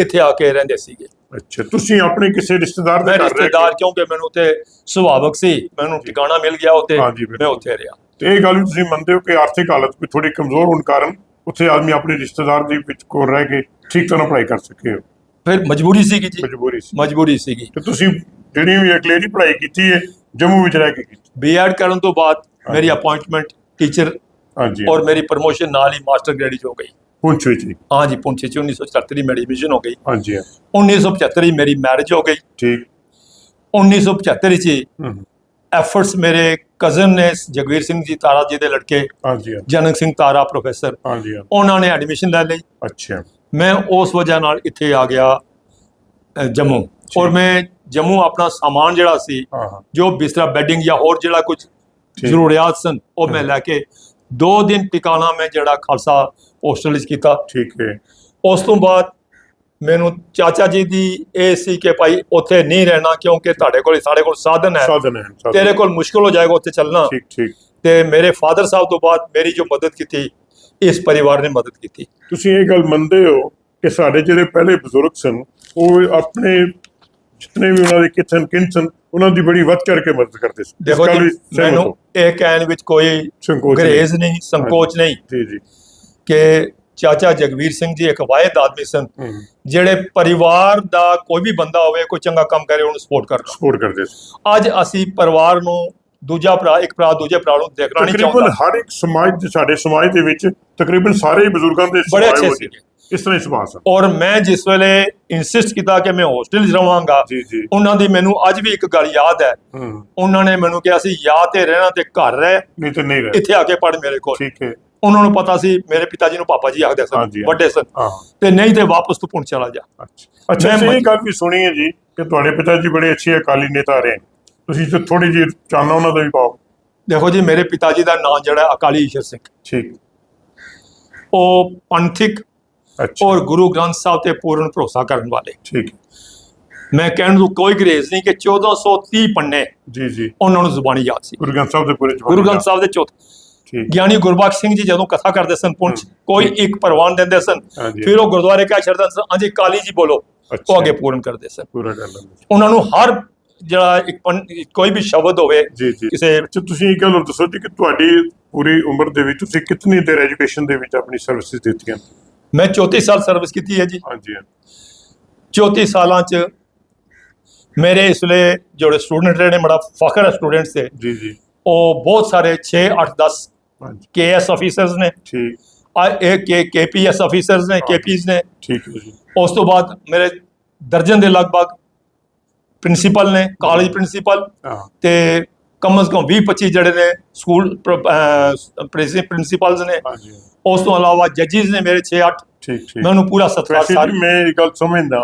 ਇੱਥੇ ਆ ਕੇ ਰਹਿੰਦੇ ਸੀਗੇ। ਅੱਛਾ ਤੁਸੀਂ ਆਪਣੇ ਕਿਸੇ ਰਿਸ਼ਤੇਦਾਰ ਦੇ ਘਰ ਰਿਸ਼ਤੇਦਾਰ ਕਿਉਂਕਿ ਮੈਨੂੰ ਉੱਥੇ ਸੁਭਾਵਕ ਸੀ ਮੈਨੂੰ ਟਿਕਾਣਾ ਮਿਲ ਗਿਆ ਉੱਥੇ। ਮੈਂ ਉੱਥੇ ਰਿਹਾ। ਤੇ ਇਹ ਗੱਲ ਵੀ ਤੁਸੀਂ ਮੰਨਦੇ ਹੋ ਕਿ ਆਰਥਿਕ ਹਾਲਤ ਕੋਈ ਥੋੜੀ ਕਮਜ਼ੋਰ ਹੋਣ ਕਾਰਨ ਉੱਥੇ ਆਦਮੀ ਆਪਣੇ ਰਿਸ਼ਤੇਦਾਰ ਦੇ ਵਿੱਚ ਕੋਲ ਰਹਿ ਕੇ ਠੀਕ ਤਰ੍ਹਾਂ ਪੜ੍ਹਾਈ ਕਰ ਸਕੇ ਹੋ? ਫਿਰ ਮਜਬੂਰੀ ਸੀਗੀ ਜੀ। ਮਜਬੂਰੀ ਸੀ ਮਜਬੂਰੀ ਸੀਗੀ। ਤੇ ਤੁਸੀਂ ਜਿਹੜੀ ਵੀ ਅਕਲੇਰੀ ਪੜ੍ਹਾਈ ਕੀਤੀ ਹੈ ਜੰਮੂ ਵਿੱਚ ਰਹਿ ਕੇ ਕੀਤੀ? ਬੀਐਡ ਕਰਨ ਤੋਂ ਬਾਅਦ ਮੇਰੀ ਅਪਾਇੰਟਮੈਂਟ ਟੀਚਰ ਹਾਂਜੀ ਔਰ ਮੇਰੀ ਪ੍ਰਮੋਸ਼ਨ ਨਾਲ ਹੀ ਮਾਸਟਰ ਗ੍ਰੇਡ 'ਚ ਹੋ ਗਈ। ਪੁੰਛ ਵਿੱਚ ਹੀ। ਹਾਂਜੀ ਪੁੰਛੇ 'ਚ 1977 ਮੇਰੀ ਐਡਮਿਸ਼ਨ ਹੋ ਗਈ। ਹਾਂਜੀ ਹਾਂ, 1975 ਮੇਰੀ ਮੈਰਿਜ ਹੋ ਗਈ। ਠੀਕ। 1975 'ਚ ਹਮ, ਐਫਰਟਸ ਮੇਰੇ ਕਜ਼ਨ ਨੇ ਜਗਵੀਰ ਸਿੰਘ ਜੀ ਤਾਰਾ ਜੀ ਦੇ ਲੜਕੇ ਹਾਂਜੀ ਹਾਂ, ਜਨਕ ਸਿੰਘ ਤਾਰਾ ਪ੍ਰੋਫੈਸਰ ਹਾਂਜੀ ਹਾਂ, ਉਹਨਾਂ ਨੇ ਐਡਮਿਸ਼ਨ ਲੈ ਲਈ। ਅੱਛਾ। ਮੈਂ ਉਸ ਵਜ੍ਹਾ ਨਾਲ ਇੱਥੇ ਆ ਗਿਆ ਅ, ਜੰਮੂ। ਔਰ ਮੈਂ ਜੰਮੂ ਆਪਣਾ ਸਾਮਾਨ ਜਿਹੜਾ ਸੀ ਹਾਂ ਹਾਂ। ਜੋ ਬਿਸਤਰਾ ਬੈੱਡਿੰਗ ਜਾਂ ਹੋਰ ਜਿਹੜਾ ਕੁਝ ਠੀਕ। ਜ਼ਰੂਰੀਆਤ ਸਨ ਉਹ ਮੈਂ। ਲੈ ਕੇ ਦੋ ਦਿਨ ਟਿਕਾਣਾ ਮੈਂ ਜਿਹੜਾ ਖਾਲਸਾ ਹੋਸਟਲ ਵਿੱਚ ਕੀਤਾ। ਠੀਕ ਹੈ। ਉਸ ਤੋਂ ਬਾਅਦ ਮੈਨੂੰ ਚਾਚਾ ਜੀ ਦੀ ਇਹ ਸੀ ਕਿ ਭਾਈ ਉੱਥੇ ਨਹੀਂ ਰਹਿਣਾ ਕਿਉਂਕਿ ਤੁਹਾਡੇ ਕੋਲ ਸਾਡੇ ਕੋਲ ਸਾਧਨ ਹੈ। ਸਾਧਨ ਹੈ ਸਾਧਨ। ਤੇਰੇ ਕੋਲ ਮੁਸ਼ਕਲ ਹੋ ਜਾਏਗਾ ਉੱਥੇ ਚੱਲਣਾ। ਠੀਕ ਠੀਕ। ਤੇ ਮੇਰੇ ਫਾਦਰ ਸਾਹਿਬ ਤੋਂ ਬਾਅਦ ਮੇਰੀ ਜੋ ਮਦਦ ਕੀਤੀ ਇਸ ਪਰਿਵਾਰ ਨੇ ਮਦਦ ਕੀਤੀ। ਤੁਸੀਂ ਇਹ ਗੱਲ ਮੰਨਦੇ ਹੋ ਕਿ ਸਾਡੇ ਜਿਹੜੇ ਪਹਿਲੇ ਬਜ਼ੁਰਗ ਸਨ ਉਹ ਆਪਣੇ ਜਿਤਨੇ ਵੀ ਉਹਨਾਂ ਦੇ ਕਿਚਨ ਕਿਨ ਸਨ ਉਹਨਾਂ ਦੀ ਬੜੀ ਵੱਧ ਚੜ ਕੇ ਮਦਦ ਕਰਦੇ ਸੀ ਦੇਖੋ ਜੀ ਮੈਨੂੰ? ਇਹ ਕਹਿਣ ਵਿੱਚ ਕੋਈ ਸੰਕੋਚ ਨਹੀਂ। ਗਰੇਜ਼ ਨਹੀਂ ਸੰਕੋਚ ਨਹੀਂ ਜੀ ਜੀ ਕਿ ਚਾਚਾ ਜਗਵੀਰ ਸਿੰਘ ਜੀ ਇੱਕ ਵਾਹਿਦ ਆਦਮੀ ਸਨ ਜਿਹੜੇ ਪਰਿਵਾਰ ਦਾ ਕੋਈ ਵੀ ਬੰਦਾ ਹੋਵੇ ਕੋਈ ਚੰਗਾ ਕੰਮ ਕਰੇ ਉਹਨੂੰ ਸਪੋਰਟ ਕਰਨਾ ਸਪੋਰਟ ਕਰਦੇ ਸੀ ਅੱਜ ਅਸੀਂ ਪਰਿਵਾਰ ਨੂੰ ਦੂਜਾ ਭਰਾ ਇੱਕ ਭਰਾ ਦੂਜੇ ਭਰਾ ਨੂੰ ਦੇਖਣਾ ਨਹੀਂ ਤਕਰੀਬਨ ਚਾਹੁੰਦਾ ਹਰ ਇੱਕ ਸਮਾਜ ਦੇ ਸਾਡੇ ਸਮਾਜ ਦੇ ਵਿੱਚ ਤਕਰੀਬਨ ਸਾਰੇ ਹੀ ਬਜ਼ੁਰਗਾਂ ਦੇ ਬੜੇ ਅੱਛੇ। ਜਿਹੇ। ਇਸ ਤਰ੍ਹਾਂ ਹੀ ਸੁਭਾਅ ਔਰ ਮੈਂ ਜਿਸ ਵੇਲੇ ਇਨਸਿਸਟ ਕੀਤਾ ਕਿ ਮੈਂ ਹੋਸਟਲ 'ਚ ਰਵਾਂਗਾ ਜੀ ਜੀ। ਉਹਨਾਂ ਦੀ ਮੈਨੂੰ ਅੱਜ ਵੀ ਇੱਕ ਗੱਲ ਯਾਦ ਹੈ। ਹੂੰ। ਉਹਨਾਂ ਨੇ ਮੈਨੂੰ ਕਿਹਾ ਸੀ ਜਾਂ ਤੇ ਰਹਿਣਾ ਤੇ ਘਰ ਰਹਿ ਨਹੀਂ ਤੇ ਨਹੀਂ ਰਹੇ। ਇੱਥੇ ਆ ਕੇ ਪੜ ਮੇਰੇ ਕੋਲ। ਠੀਕ ਹੈ। ਉਹਨਾਂ ਨੂੰ ਪਤਾ ਸੀ ਮੇਰੇ ਪਿਤਾ ਜੀ ਨੂੰ ਪਾਪਾ ਜੀ ਆਖਦੇ ਸਨ ਹਾਂਜੀ, ਵੱਡੇ ਸਨ। ਹਾਂ। ਤੇ ਨਹੀਂ ਤੇ ਵਾਪਸ ਤੂੰ ਪੁਣ ਚਲਾ ਜਾ। ਅੱਛਾ। ਅੱਛਾ ਮੈਂ ਅਸੀਂ ਇਹ ਗੱਲ ਵੀ ਸੁਣੀ ਹੈ ਜੀ ਕਿ ਤੁਹਾਡੇ ਪਿਤਾ ਜੀ ਬੜੇ ਅੱਛੇ ਅਕਾਲੀ ਨੇਤਾ ਰਹੇ। ਤੁਸੀਂ ਤੇ ਥੋੜੀ ਜਿਹੀ ਚਾਨਣਾ ਉਹਨਾਂ ਦਾ ਵੀ ਪਾਓ। ਦੇਖੋ ਜੀ ਮੇਰੇ ਪਿਤਾ ਜੀ ਦਾ ਨਾਮ ਜਿਹੜਾ ਹੈ ਅਕਾਲੀ ਈਸ਼ਰ ਸਿੰਘ। ਠੀਕ। ਉਹ ਪੰਥਿਕ ਅੱਛਾ। ਔਰ ਗੁਰੂ ਗ੍ਰੰਥ ਸਾਹਿਬ ਤੇ ਪੂਰਨ ਭਰੋਸਾ ਕਰਨ ਵਾਲੇ। ਠੀਕ ਹੈ। ਮੈਂ ਕਹਿਣ ਨੂੰ ਕੋਈ ਗਰੇਜ਼ ਨਹੀਂ ਕਿ 1430 ਪੰਨੇ ਜੀ ਜੀ। ਉਹਨਾਂ ਨੂੰ ਜ਼ੁਬਾਨੀ ਯਾਦ ਸੀ। ਗੁਰੂ ਗ੍ਰੰਥ ਸਾਹਿਬ ਦੇ ਪੂਰੇ ਜਵਾਬ ਗੁਰੂ ਗ੍ਰੰਥ ਸਾਹਿਬ ਦੇ ਚੌਥ। ਠੀਕ ਗਿਆਨੀ ਗੁਰਬਖਸ਼ ਸਿੰਘ ਜੀ ਜਦੋਂ ਕਥਾ ਕਰਦੇ ਸਨ ਪੁੰਛ ਕੋਈ ਇੱਕ ਪ੍ਰਵਾਨ ਦਿੰਦੇ ਸਨ। ਹਾਂਜੀ। ਫਿਰ ਉਹ ਗੁਰਦੁਆਰੇ ਕਾ ਛੱਡਦੇ ਸਨ। ਹਾਂਜੀ ਕਾਲੀ ਜੀ ਬੋਲੋ ਅੱਛਾ। ਉਹ ਅੱਗੇ ਪੂਰਨ ਕਰਦੇ ਸਨ। ਪੂਰਾ ਕਰ ਲੈਂਦੇ ਉਹਨਾਂ ਨੂੰ ਹਰ ਜਿਹੜਾ ਇੱਕ ਕੋਈ ਵੀ ਸ਼ਬਦ ਹੋਵੇ ਜੀ ਜੀ। ਕਿਸੇ ਅੱਛਾ ਤੁਸੀਂ ਇਹ ਗੱਲ ਹੋਰ ਦੱਸੋ ਜੀ ਕਿ ਤੁਹਾਡੀ ਪੂਰੀ ਉਮਰ ਦੇ ਵਿੱਚ ਤੁਸੀਂ ਕਿੰਨੀ ਦੇਰ ਐਜੂਕੇਸ਼ਨ ਦੇ ਵਿੱਚ ਆਪਣੀ ਸਰਵਿਸਿਜ਼ ਦਿੱਤੀਆਂ? ਮੈਂ 34 ਸਾਲ ਸਰਵਿਸ ਕੀਤੀ ਹੈ ਜੀ। ਹਾਂਜੀ ਹਾਂ 34 ਸਾਲਾਂ ਚ ਮੇਰੇ ਇਸ ਵੇਲੇ ਜਿਹੜੇ ਸਟੂਡੈਂਟ ਰਹੇ ਨੇ ਬੜਾ ਫਖਰ ਹੈ ਸਟੂਡੈਂਟਸ ਤੇ। ਜੀ ਜੀ। ਉਹ ਬਹੁਤ ਸਾਰੇ 6 8 10 ਹਾਂਜੀ। ਕੇਐਸ ਅਫੀਸਰਸ ਨੇ। ਠੀਕ। ਆ ਇਹ ਕੇ ਕੇਪੀਐਸ ਅਫੀਸਰਸ ਨੇ ਕੇਪੀਸ ਨੇ। ਠੀਕ ਹੈ ਜੀ। ਉਸ ਤੋਂ ਬਾਅਦ ਮੇਰੇ ਦਰਜਨ ਦੇ ਲਗਭਗ ਪ੍ਰਿੰਸੀਪਲ ਨੇ ਕਾਲਜ ਪ੍ਰਿੰਸੀਪਲ ਹਾਂ। ਤੇ ਕਮ ਸੇ ਕਮ 20 25 ਜਿਹੜੇ ਨੇ ਸਕੂਲ ਪ੍ਰਿੰਸੀਪਲਸ ਨੇ। ਉਸ ਤੋਂ ਇਲਾਵਾ ਜੱਜਿਸ ਨੇ ਮੇਰੇ 6 8 ਠੀਕ ਠੀਕ। ਮੈਨੂੰ ਪੂਰਾ ਸਤਿਕਾਰ ਸਾਰੀ ਮੈਂ ਇਹ ਗੱਲ ਸਮਝਦਾ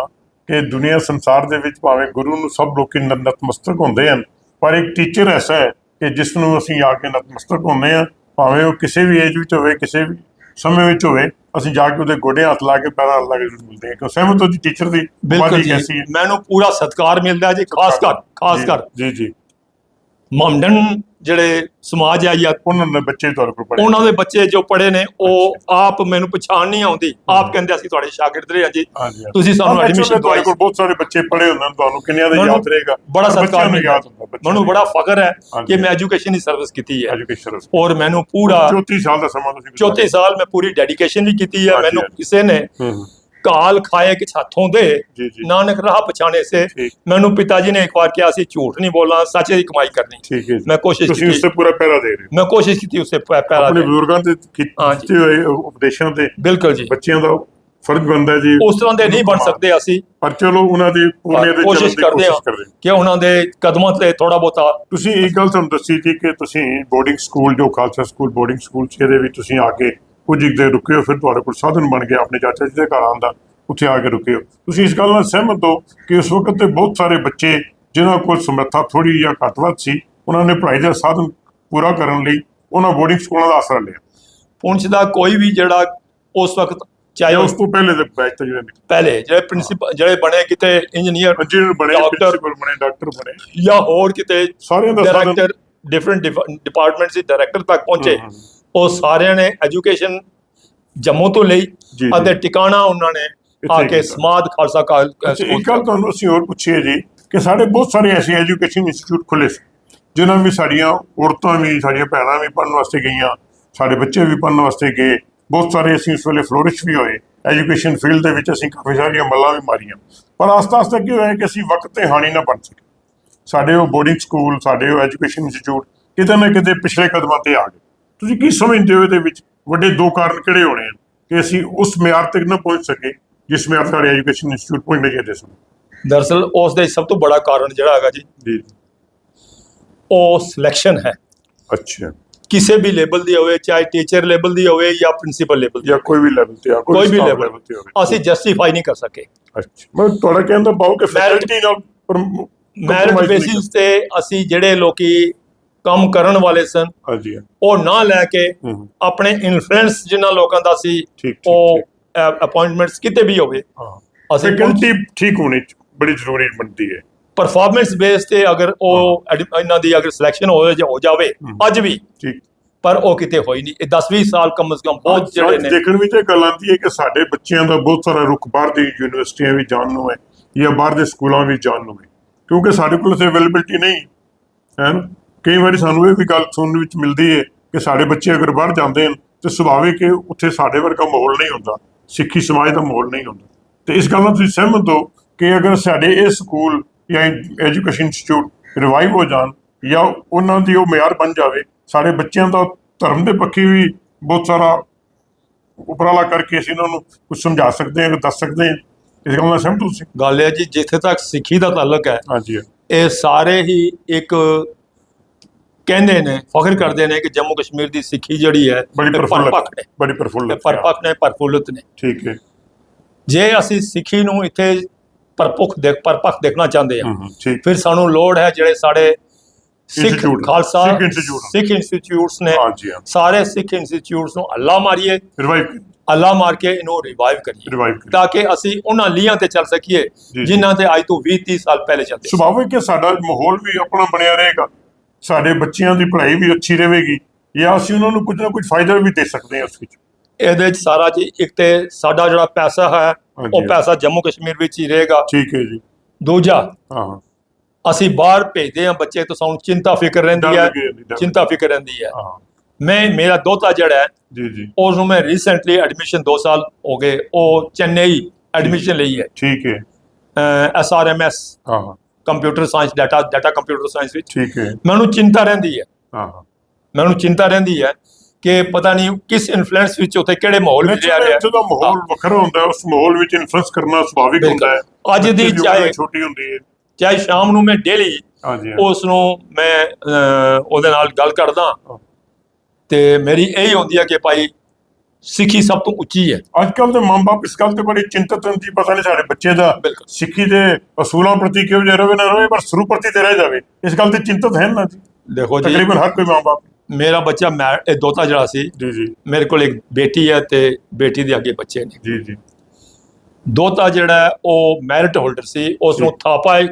ਕਿ ਦੁਨੀਆ ਸੰਸਾਰ ਦੇ ਵਿੱਚ ਭਾਵੇਂ ਗੁਰੂ ਨੂੰ ਸਭ ਲੋਕੀ ਨਤਮਸਤਕ ਹੁੰਦੇ ਹਨ ਪਰ ਇੱਕ ਟੀਚਰ ਐਸਾ ਹੈ ਕਿ ਜਿਸ ਨੂੰ ਅਸੀਂ ਆ ਕੇ ਨਤਮਸਤਕ ਹੁੰਦੇ ਹਾਂ ਭਾਵੇਂ ਉਹ ਕਿਸੇ ਵੀ ਏਜ ਵਿੱਚ ਹੋਵੇ ਕਿਸੇ ਵੀ ਸਮੇਂ ਵਿੱਚ ਹੋਵੇ ਅਸੀਂ ਜਾ ਕੇ ਉਹਦੇ ਗੋਡੇ ਹੱਥ ਲਾ ਕੇ ਪੈਰਾਂ ਹੱਥ ਲਾ ਕੇ ਮਿਲਦੇ ਹਾਂ। ਕਿ ਸਹਿਮਤ ਹੋ ਜੀ ਟੀਚਰ ਦੀ ਬਿਲਕੁਲ ਜੀ। ਮੈਨੂੰ ਪੂਰਾ ਸਤਿਕਾਰ ਮਿਲਦਾ ਜੀ ਖਾਸ ਕਰ ਖਾਸ ਕਰ। ਜੀ ਜੀ। ਮਮਡਨ ਜਿਹੜੇ ਸਮਾਜ ਹੈ ਜਾਂ ਉਹਨਾਂ ਦੇ ਬੱਚੇ ਤੁਹਾਡੇ ਕੋਲ ਪੜ੍ਹੇ ਉਹਨਾਂ ਦੇ ਬੱਚੇ ਜੋ ਪੜੇ ਨੇ ਉਹ ਆਪ ਮੈਨੂੰ ਪਛਾਣ ਨਹੀਂ ਆਉਂਦੀ। ਆਪ ਕਹਿੰਦੇ ਅਸੀਂ ਤੁਹਾਡੇ ਸ਼ਾਗਿਰਦ ਰਹੇ ਹਾਂ ਜੀ। ਹਾਂਜੀ ਤੁਸੀਂ ਸਾਨੂੰ ਐਡਮਿਸ਼ਨ ਤੁਹਾਡੇ ਦਵਾਈ ਕੋਲ ਬਹੁਤ ਸਾਰੇ ਬੱਚੇ ਪੜ੍ਹੇ ਹੁੰਦੇ ਨੇ ਤੁਹਾਨੂੰ ਕਿੰਨਿਆਂ ਦਾ ਯਾਦ ਰਹੇਗਾ। ਬੜਾ ਬੱਚਿਆਂ ਸਤਿਕਾਰ ਨੂੰ ਮਿਲਦਾ ਯਾਦ ਹੁੰਦਾ ਬੱਚਿਆਂ ਮੈਨੂੰ ਨੂੰ। ਬੜਾ ਫਖਰ ਹੈ ਹਾਂਜੀ। ਕਿ ਮੈਂ ਐਜੂਕੇਸ਼ਨ ਦੀ ਸਰਵਿਸ ਕੀਤੀ ਹੈ। ਐਜੂਕੇਸ਼ਨ ਔਰ ਮੈਨੂੰ ਪੂਰਾ 34 ਸਾਲ ਦਾ ਸਮਾਂ ਤੁਸੀਂ ਗੁਜ਼ਾਰਿਆ। 34 ਸਾਲ ਮੈਂ ਪੂਰੀ ਡੈਡੀਕੇਸ਼ਨ ਵੀ ਕੀਤੀ ਹੈ। ਹਾਂਜੀ, ਮੈਨੂੰ ਹਾਂਜੀ। ਕਿਸੇ ਨੇ ਹੂੰ। ਹੂੰ, ਕਾਲ ਖਾਏ ਕਿ ਹੱਥੋਂ ਦੇ ਜੀ ਜੀ। ਨਾਨਕ ਰਾਹ ਪਛਾਣੇ ਸੇ। ਠੀਕ। ਮੈਨੂੰ ਪਿਤਾ ਜੀ ਨੇ ਇੱਕ ਵਾਰ ਕਿਹਾ ਸੀ ਝੂਠ ਨਹੀਂ ਬੋਲਣਾ ਸੱਚ ਦੀ ਕਮਾਈ ਕਰਨੀ। ਠੀਕ ਹੈ ਜੀ। ਮੈਂ ਕੋਸ਼ਿਸ਼ ਤੁਸੀਂ ਉਸ ਤੇ ਪੂਰਾ ਪਹਿਰਾ ਦੇ ਰਹੇ ਹੋ। ਮੈਂ ਕੋਸ਼ਿਸ਼ ਕੀਤੀ ਉਸੇ ਪੈ- ਪੈਰਾ ਆਪਣੇ ਦੇ। ਬਜ਼ੁਰਗਾਂ ਹਾਂਜੀ। ਕੀਤੇ ਹੋਏ ਉਪਦੇਸ਼ਾਂ ਤੇ ਬਿਲਕੁਲ ਜੀ। ਬੱਚਿਆਂ ਦਾ ਫਰਜ਼ ਬਣਦਾ ਜੀ। ਉਸ ਤਰ੍ਹਾਂ ਦੇ ਨਹੀਂ ਬਣ ਸਕਦੇ ਅਸੀਂ। ਪਰ ਚਲੋ ਉਹਨਾਂ ਦੀ ਪੂਰਨੇ ਦੇ ਚੱਲਣ ਕੋਸ਼ਿਸ਼ ਦੀ ਕਰਦੇ ਹਾਂ ਕੋਸ਼ਿਸ਼ ਕਰਦੇ। ਕਿ ਉਹਨਾਂ ਦੇ ਕਦਮਾਂ ਤੇ ਥੋੜਾ ਬਹੁਤਾ ਤੁਸੀਂ ਇੱਕ ਗੱਲ ਤੁਹਾਨੂੰ ਦੱਸੀ ਸੀ ਕਿ ਤੁਸੀਂ ਬੋਰਡਿੰਗ ਸਕੂਲ ਜੋ ਖਾਲਸਾ ਸਕੂਲ ਬੋਰਡਿੰਗ ਸਕੂਲ ਚ ਇਹਦੇ ਵਿੱਚ ਤੁਸੀਂ ਆ ਕੇ ਕੁਝ ਇੱਕ ਦੇ ਰੁਕੇ ਹੋ ਫਿਰ ਤੁਹਾਡੇ ਕੋਲ ਸਾਧਨ ਬਣ ਗਿਆ ਆਪਣੇ ਚਾਚਾ ਜੀ ਦੇ ਘਰ ਆਉਣ ਦਾ ਉੱਥੇ ਆ ਕੇ ਰੁਕੇ ਹੋ ਤੁਸੀਂ ਇਸ ਗੱਲ ਨਾਲ ਸਹਿਮਤ ਹੋ ਕਿ ਉਸ ਵਕਤ ਤੇ ਬਹੁਤ ਸਾਰੇ ਬੱਚੇ ਜਿਨ੍ਹਾਂ ਕੋਲ ਸਮਰੱਥਾ ਥੋੜੀ ਜਾਂ ਘੱਟ ਵੱਧ ਸੀ ਉਹਨਾਂ ਨੇ ਪੜ੍ਹਾਈ ਦਾ ਸਾਧਨ ਪੂਰਾ ਕਰਨ ਲਈ ਉਹਨਾਂ ਬੋਰਡਿੰਗ ਸਕੂਲਾਂ ਦਾ ਆਸਰਾ ਲਿਆ। ਪੁੰਛ ਦਾ ਕੋਈ ਵੀ ਜਿਹੜਾ ਉਸ ਵਕਤ ਚਾਹੇ ਉਸ ਤੋਂ ਪਹਿਲੇ ਦੇ ਬੈਚ ਤੋਂ ਜਿਹੜੇ ਪਹਿਲੇ ਜਿਹੜੇ ਪ੍ਰਿੰਸੀਪਲ ਜਿਹੜੇ ਬਣੇ ਕਿਤੇ ਇੰਜੀਨੀਅਰ ਇੰਜੀਨੀਅਰ ਬਣੇ ਪ੍ਰਿੰਸੀਪਲ ਬਣੇ ਡਾਕਟਰ ਬਣੇ। ਜਾਂ ਹੋਰ ਕਿਤੇ ਸਾਰਿਆਂ ਦਾ ਸਾਧਨ ਡਾਇਰੈਕਟਰ ਡਿਫਰੈਂਟ ਡਿਪਾਰਟਮੈਂਟਸ ਦੇ ਡਾਇਰੈਕਟਰ ਤੱਕ ਪਹੁੰਚੇ। ਉਹ ਸਾਰਿਆਂ ਨੇ ਐਜੂਕੇਸ਼ਨ ਜੰਮੂ ਤੋਂ ਲਈ ਜੀ, ਅਤੇ ਟਿਕਾਣਾ ਉਹਨਾਂ ਨੇ ਆ ਕੇ ਕੀਤਾ। ਸਮਾਦ ਖਾਲਸਾ ਕਾਲ ਅੱਛਾ ਇੱਕ ਗੱਲ ਤੁਹਾਨੂੰ ਅਸੀਂ ਹੋਰ ਪੁੱਛੀਏ ਜੀ ਕਿ ਸਾਡੇ ਬਹੁਤ ਸਾਰੇ ਐਸੇ ਐਜੂਕੇਸ਼ਨ ਇੰਸਟੀਚਿਊਟ ਖੁੱਲੇ ਸੀ ਜਿਨ੍ਹਾਂ ਵਿੱਚ ਸਾਡੀਆਂ ਔਰਤਾਂ ਵੀ ਸਾਡੀਆਂ ਭੈਣਾਂ ਵੀ ਪੜ੍ਹਨ ਵਾਸਤੇ ਗਈਆਂ ਸਾਡੇ ਬੱਚੇ ਵੀ ਪੜ੍ਹਨ ਵਾਸਤੇ ਗਏ ਬਹੁਤ ਸਾਰੇ ਅਸੀਂ ਇਸ ਵੇਲੇ ਫਲੋਰਿਸ਼ ਵੀ ਹੋਏ। ਐਜੂਕੇਸ਼ਨ ਫੀਲਡ ਦੇ ਵਿੱਚ ਅਸੀਂ ਕਾਫੀ ਸਾਰੀਆਂ ਮੱਲਾਂ ਵੀ ਮਾਰੀਆਂ। ਪਰ ਆਸਤਾ ਆਸਤਾ ਕੀ ਹੋਇਆ ਕਿ ਅਸੀਂ ਵਕਤ ਤੇ ਹਾਣੀ ਨਾ ਬਣ ਸਕੇ? ਸਾਡੇ ਉਹ ਬੋਰਡਿੰਗ ਸਕੂਲ ਸਾਡੇ ਉਹ ਐਜੂਕੇਸ਼ਨ ਇੰਸਟੀਚਿਊਟ ਕਿਤੇ ਨਾ ਕਿਤੇ ਪਿਛਲੇ ਕਦਮਾਂ ਤੇ ਆ ਗਏ। ਤੁਸੀਂ ਕੀ ਸਮਝਦੇ ਹੋ ਇਹਦੇ ਵਿੱਚ? ਵੱਡੇ ਦੋ ਕਾਰਨ ਕਿਹੜੇ ਹੋਣੇ ਹਨ ਕਿ ਅਸੀਂ ਉਸ ਮਿਆਰ ਤੱਕ ਨਾ ਪਹੁੰਚ ਸਕੇ ਜਿਸ ਮਿਆਰ ਸਾਡੇ ਐਜੂਕੇਸ਼ਨ ਇੰਸਟੀਚਿਊਟ ਪਹੁੰਚਣੇ ਚਾਹੀਦੇ ਸਨ ਦਰਅਸਲ ਉਸ ਦਾ ਸਭ ਤੋਂ ਬੜਾ ਕਾਰਨ ਜਿਹੜਾ ਹੈਗਾ ਜੀ ਜੀ। ਉਹ ਸਿਲੈਕਸ਼ਨ ਹੈ। ਅੱਛਾ। ਕਿਸੇ ਵੀ ਲੈਵਲ ਦੀ ਹੋਵੇ ਚਾਹੇ ਟੀਚਰ ਲੈਵਲ ਦੀ ਹੋਵੇ ਜਾਂ ਪ੍ਰਿੰਸੀਪਲ ਲੈਵਲ ਦੀ ਜਾਂ ਕੋਈ ਵੀ ਲੈਵਲ ਤੇ ਆ ਕੋਈ ਵੀ ਲੈਵਲ ਤੇ ਹੋਵੇ। ਅਸੀਂ ਜਸਟੀਫਾਈ ਨਹੀਂ ਕਰ ਸਕੇ। ਅੱਛਾ। ਮੈਂ ਤੁਹਾਡਾ ਕਹਿਣ ਦਾ ਭਾਵ ਕਿ ਫੈਕਲਟੀ ਨਾਲ ਮੈਰਿਟ ਬੇਸਿਸ ਤੇ ਅਸੀਂ ਜਿਹੜੇ ਲੋਕੀ ਕੰਮ ਕਰਨ ਵਾਲੇ ਸਨ। ਹਾਂਜੀ। ਉਹ ਨਾ ਲੈ ਕੇ ਆਪਣੇ ਇਨਫਲੂਐਂਸ ਜਿਨ੍ਹਾਂ ਲੋਕਾਂ ਦਾ ਸੀ ਉਹ। ਅਪਾਇੰਟਮੈਂਟਸ ਕਿਤੇ ਵੀ ਹੋਵੇ। ਹਾਂ। ਅਸੀਂ ਫੈਕਲਟੀ ਠੀਕ ਹੋਣੀ ਬੜੀ ਜ਼ਰੂਰੀ ਬਣਦੀ ਹੈ। ਪਰਫਾਰਮੈਂਸ ਬੇਸ ਤੇ ਅਗਰ ਉਹ ਇਹਨਾਂ ਦੀ ਅਗਰ ਸਿਲੈਕਸ਼ਨ ਹੋ ਜਾ- ਹੋ ਜਾਵੇ। ਅੱਜ ਵੀ। ਠੀਕ। ਪਰ ਉਹ ਕਿਤੇ ਹੋਈ ਨਹੀਂ। ਇਹ 10-20 ਸਾਲ ਕਮ ਸੇ ਕਮ ਬਹੁਤ ਜਿਹੜੇ ਨੇ। ਦੇਖਣ ਵਿੱਚ ਇਹ ਗੱਲ ਆਉਂਦੀ ਹੈ ਕਿ ਸਾਡੇ ਬੱਚਿਆਂ ਦਾ ਬਹੁਤ ਸਾਰਾ ਰੁਖ ਬਾਹਰ ਦੀ ਯੂਨੀਵਰਸਿਟੀਆਂ ਵਿੱਚ ਜਾਣ ਨੂੰ ਹੈ ਜਾਂ ਬਾਹਰ ਦੇ ਸਕੂਲਾਂ ਵਿੱਚ ਜਾਣ ਨੂੰ ਹੈ। ਕਿਉਂਕਿ ਸਾਡੇ ਕੋਲ ਅਵੇਲੇਬਿਲਟੀ ਨਹੀਂ ਹੈ ਨਾ? ਕਈ ਵਾਰੀ ਸਾਨੂੰ ਇਹ ਵੀ ਗੱਲ ਸੁਣਨ ਵਿੱਚ ਮਿਲਦੀ ਹੈ ਕਿ ਸਾਡੇ ਬੱਚੇ ਅਗਰ ਬਾਹਰ ਜਾਂਦੇ ਹਨ ਤੇ ਸੁਭਾਵਿਕ ਹੈ ਉੱਥੇ ਸਾਡੇ ਵਰਗਾ ਮਾਹੌਲ ਨਹੀਂ ਹੁੰਦਾ ਸਿੱਖੀ ਸਮਾਜ ਦਾ ਮਾਹੌਲ ਨਹੀਂ ਹੁੰਦਾ। ਤੇ ਇਸ ਗੱਲ ਨਾਲ ਤੁਸੀਂ ਸਹਿਮਤ ਹੋ ਕਿ ਅਗਰ ਸਾਡੇ ਇਹ ਸਕੂਲ ਜਾਂ ਐਜੂਕੇਸ਼ਨ ਇੰਸਟੀਚਿਊਟ ਰਿਵਾਈਵ ਹੋ ਜਾਣ ਜਾਂ ਉਹਨਾਂ ਦੀ ਉਹ ਮਿਆਰ ਬਣ ਜਾਵੇ ਸਾਡੇ ਬੱਚਿਆਂ ਦਾ ਧਰਮ ਦੇ ਪੱਖੀ ਵੀ ਬਹੁਤ ਸਾਰਾ ਉਪਰਾਲਾ ਕਰਕੇ ਅਸੀਂ ਉਹਨਾਂ ਨੂੰ ਕੁਝ ਸਮਝਾ ਸਕਦੇ ਹਾਂ ਦੱਸ ਸਕਦੇ ਹਾਂ। ਇਸ ਗੱਲ ਨਾਲ ਸਹਿਮਤ ਹੋ ਤੁਸੀਂ? ਗੱਲ ਹੈ ਜੀ ਜਿੱਥੇ ਤੱਕ ਸਿੱਖੀ ਦਾ ਤਾਲੁਕ ਹੈ ਹਾਂਜੀ। ਇਹ ਸਾਰੇ ਹੀ ਇੱਕ ਕਹਿੰਦੇ ਨੇ ਫਖਰ ਕਰਦੇ ਨੇ ਕਿ ਜੰਮੂ ਕਸ਼ਮੀਰ ਦੀ ਸਿੱਖੀ ਜਿਹੜੀ ਹੈ ਬੜੀ ਪ੍ਰਫੁੱਲਤ ਨੇ। ਬੜੀ ਪ੍ਰਫੁੱਲਤ ਪਰਪੱਕ ਨੇ ਪਰਫੁੱਲਤ ਨੇ। ਠੀਕ ਹੈ। ਜੇ ਅਸੀਂ ਸਿੱਖੀ ਨੂੰ ਇੱਥੇ ਪਰਪੁਖ ਦੇਖ ਪਰਪੱਕ ਦੇਖਣਾ ਚਾਹੁੰਦੇ ਹਾਂ ਠੀਕ। ਫਿਰ ਸਾਨੂੰ ਲੋੜ ਹੈ ਜਿਹੜੇ ਸਾਡੇ ਸਿੱਖ ਖਾਲਸਾ ਸਿੱਖ ਇੰਸਟੀਚਿਊਟਸ ਨੇ। ਹਾਂ ਸਾਰੇ ਸਿੱਖ ਇੰਸਟੀਚਿਊਟਸ ਨੂੰ ਅੱਲਾ ਮਾਰੀਏ ਰਿਵਾਈਵ ਅੱਲਾ ਮਾਰ ਕੇ ਇਹਨੂੰ ਰਿਵਾਈਵ ਕਰੀਏ। ਤਾਂ ਕਿ ਅਸੀਂ ਉਹਨਾਂ ਲੀਹਾਂ ਤੇ ਚੱਲ ਸਕੀਏ। ਜਿਨ੍ਹਾਂ ਤੇ ਅੱਜ ਤੋਂ 20 30 ਸਾਲ ਪਹਿਲੇ ਚੱਲਦੇ। ਸੁਭਾਵਿਕ ਹੈ ਸਾਡਾ ਮਾਹੌਲ ਵੀ ਆਪਣਾ ਬਣਿਆ ਰਹੇਗਾ। ਸਾਡੇ ਬੱਚਿਆਂ ਦੀ ਪੜ੍ਹਾਈ ਵੀ ਅੱਛੀ ਰਹੇਗੀ ਜਾਂ ਅਸੀਂ ਉਹਨਾਂ ਨੂੰ ਕੁਝ ਨਾ ਕੁਝ ਫਾਇਦਾ ਵੀ ਦੇ ਸਕਦੇ ਹਾਂ ਉਸ ਵਿੱਚ। ਇਹਦੇ ਵਿੱਚ ਸਾਰਾ ਜੀ ਇੱਕ ਤੇ ਸਾਡਾ ਜਿਹੜਾ ਪੈਸਾ ਹੈ ਹਾਂਜੀ। ਉਹ ਪੈਸਾ ਜੰਮੂ ਕਸ਼ਮੀਰ ਵਿੱਚ ਹੀ ਰਹੇਗਾ। ਠੀਕ ਹੈ ਜੀ। ਦੂਜਾ ਹਾਂ। ਹਾਂ ਅਸੀਂ ਬਾਹਰ ਭੇਜਦੇ ਹਾਂ ਬੱਚੇ ਤਾਂ ਸਾਨੂੰ ਚਿੰਤਾ ਫਿਕਰ ਰਹਿੰਦੀ ਡਰ ਹੈ। ਲੱਗੀ ਰਹਿੰਦੀ, ਡਰ। ਚਿੰਤਾ ਫਿਕਰ ਰਹਿੰਦੀ ਹੈ। ਹਾਂ। ਮੈਂ ਮੇਰਾ ਦੋਤਾ ਜਿਹੜਾ ਹੈ ਜੀ ਜੀ। ਉਸ ਨੂੰ ਮੈਂ ਰੀਸੈਂਟਲੀ ਐਡਮਿਸ਼ਨ 2 ਸਾਲ ਹੋ ਗਏ। ਉਹ ਚੇਨਈ ਐਡਮਿਸ਼ਨ ਲਈ ਹੈ। ਠੀਕ ਹੈ। ਐਸਆਰਐਮਐਸ ਹਾਂ ਹਾਂ। Computer science data data computer science ਵਿੱਚ। ਠੀਕ ਹੈ। ਮੈਨੂੰ ਚਿੰਤਾ ਰਹਿੰਦੀ ਹੈ। ਹਾਂ ਹਾਂ। ਮੈਨੂੰ ਚਿੰਤਾ ਰਹਿੰਦੀ ਹੈ ਕਿ ਪਤਾ ਨਹੀਂ ਕਿਸ ਇਨਫਲੂਐਂਸ ਵਿੱਚ ਉੱਥੇ ਕਿਹੜੇ ਮਾਹੌਲ ਵਿੱਚ ਰਿਹਾ ਰਿਹਾ। ਇੱਥੇ ਦਾ ਮਾਹੌਲ ਵੱਖਰਾ ਹੁੰਦਾ ਹੈ ਉਸ ਮਾਹੌਲ ਵਿੱਚ ਇਨਫਲੂਐਂਸ ਕਰਨਾ ਸੁਭਾਵਿਕ। ਹੁੰਦਾ ਹੈ। ਅੱਜ ਦੀ ਚਾਹੇ- ਛੋਟੀ ਹੁੰਦੀ ਹੈ। ਚਾਹੇ ਸ਼ਾਮ ਨੂੰ ਮੈਂ ਡੇਲੀ ਹਾਂਜੀ ਹਾਂ। ਉਸ ਨੂੰ ਮੈਂ ਉਹਦੇ ਨਾਲ ਗੱਲ ਕਰਦਾ ਹਾਂ। ਤੇ ਮੇਰੀ ਇਹ ਹੁੰਦੀ ਹੈ ਕਿ ਭਾਈ ਸਿੱਖੀ ਸਭ ਤੋਂ ਉੱਚੀ ਹੈ। ਅੱਜ ਕੱਲ ਦੇ ਮਾਂ-ਬਾਪ ਇਸ ਗੱਲ ਤੇ ਬੜੇ ਚਿੰਤਤ ਹਨ ਜੀ ਪਤਾ ਨਹੀਂ ਸਾਡੇ ਬੱਚੇ ਦਾ ਬਿਲਕੁਲ। ਸਿੱਖੀ ਦੇ ਅਸੂਲਾਂ ਪ੍ਰਤੀ ਕਿਉਂ ਜਿਹਾ ਰਵੇ ਨਾ ਰਵੇ ਪਰ ਸਰੂ ਪ੍ਰਤੀ ਤੇ ਰਹਿ ਜਾਵੇ। ਇਸ ਗੱਲ ਤੇ ਚਿੰਤਤ ਹੈ ਨਾ ਜੀ। ਦੇਖੋ ਜੀ ਤਕਰੀਬਨ ਹਰ ਕੋਈ ਮਾਂ-ਬਾਪ। ਮੇਰਾ ਬੱਚਾ ਮੈਂ ਇਹ ਦੋਤਾ ਜਿਹੜਾ ਸੀ ਜੀ ਜੀ। ਮੇਰੇ ਕੋਲ ਇੱਕ ਬੇਟੀ ਹੈ ਤੇ ਬੇਟੀ ਦੇ ਅੱਗੇ ਬੱਚੇ ਨੇ। ਜੀ ਜੀ। ਦੋਤਾ ਜਿਹੜਾ ਹੈ, ਉਹ ਮੈਰਿਟ ਹੋਲਡਰ ਸੀ ਉਸ ਨੂੰ ਜੀ। ਥਾਪਾ ਅਹ,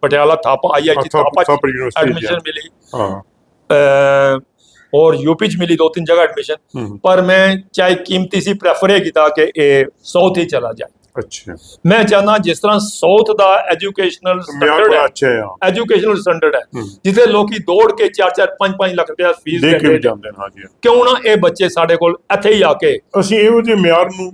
Patiala Thapar IIT Thapar- Thapar Thapar university admission. ਮਿਲੀ। ਹਾਂ। ਅਹ, ਔਰ ਯੂਪੀ ਚ ਮਿਲੀ ਦੋ ਤਿੰਨ ਜਗ੍ਹਾ ਐਡਮਿਸ਼ਨ ਪਰ ਮੈਂ ਚਾਹੇ ਕੀਮਤੀ ਸੀ ਪ੍ਰੈਫਰ ਇਹ ਕੀਤਾ ਕਿ ਇਹ ਸਾਊਥ ਹੀ ਚਲਾ ਜਾਏ। ਅੱਛਾ। ਮੈਂ ਚਾਹੁੰਦਾ ਜਿਸ ਤਰ੍ਹਾਂ ਸਾਊਥ ਦਾ ਐਜੂਕੇਸ਼ਨਲ ਸਟੈਂਡਰਡ ਹੈ ਅੱਛਾ ਹੈ। ਐਜੂਕੇਸ਼ਨਲ ਸਟੈਂਡਰਡ ਹੈ। ਜਿੱਥੇ ਲੋਕੀ ਦੌੜ ਕੇ 4-4 5-5 ਲੱਖ ਰੁਪਏ ਫੀਸ ਦੇ ਕੇ ਜਾਂਦੇ ਨੇ ਹਾਂਜੀ। ਕਿਉਂ ਨਾ ਇਹ ਬੱਚੇ ਸਾਡੇ ਕੋਲ ਇੱਥੇ ਹੀ ਆ ਕੇ ਅਸੀਂ ਇਹੋ ਜਿਹੇ ਮਿਆਰ ਨੂੰ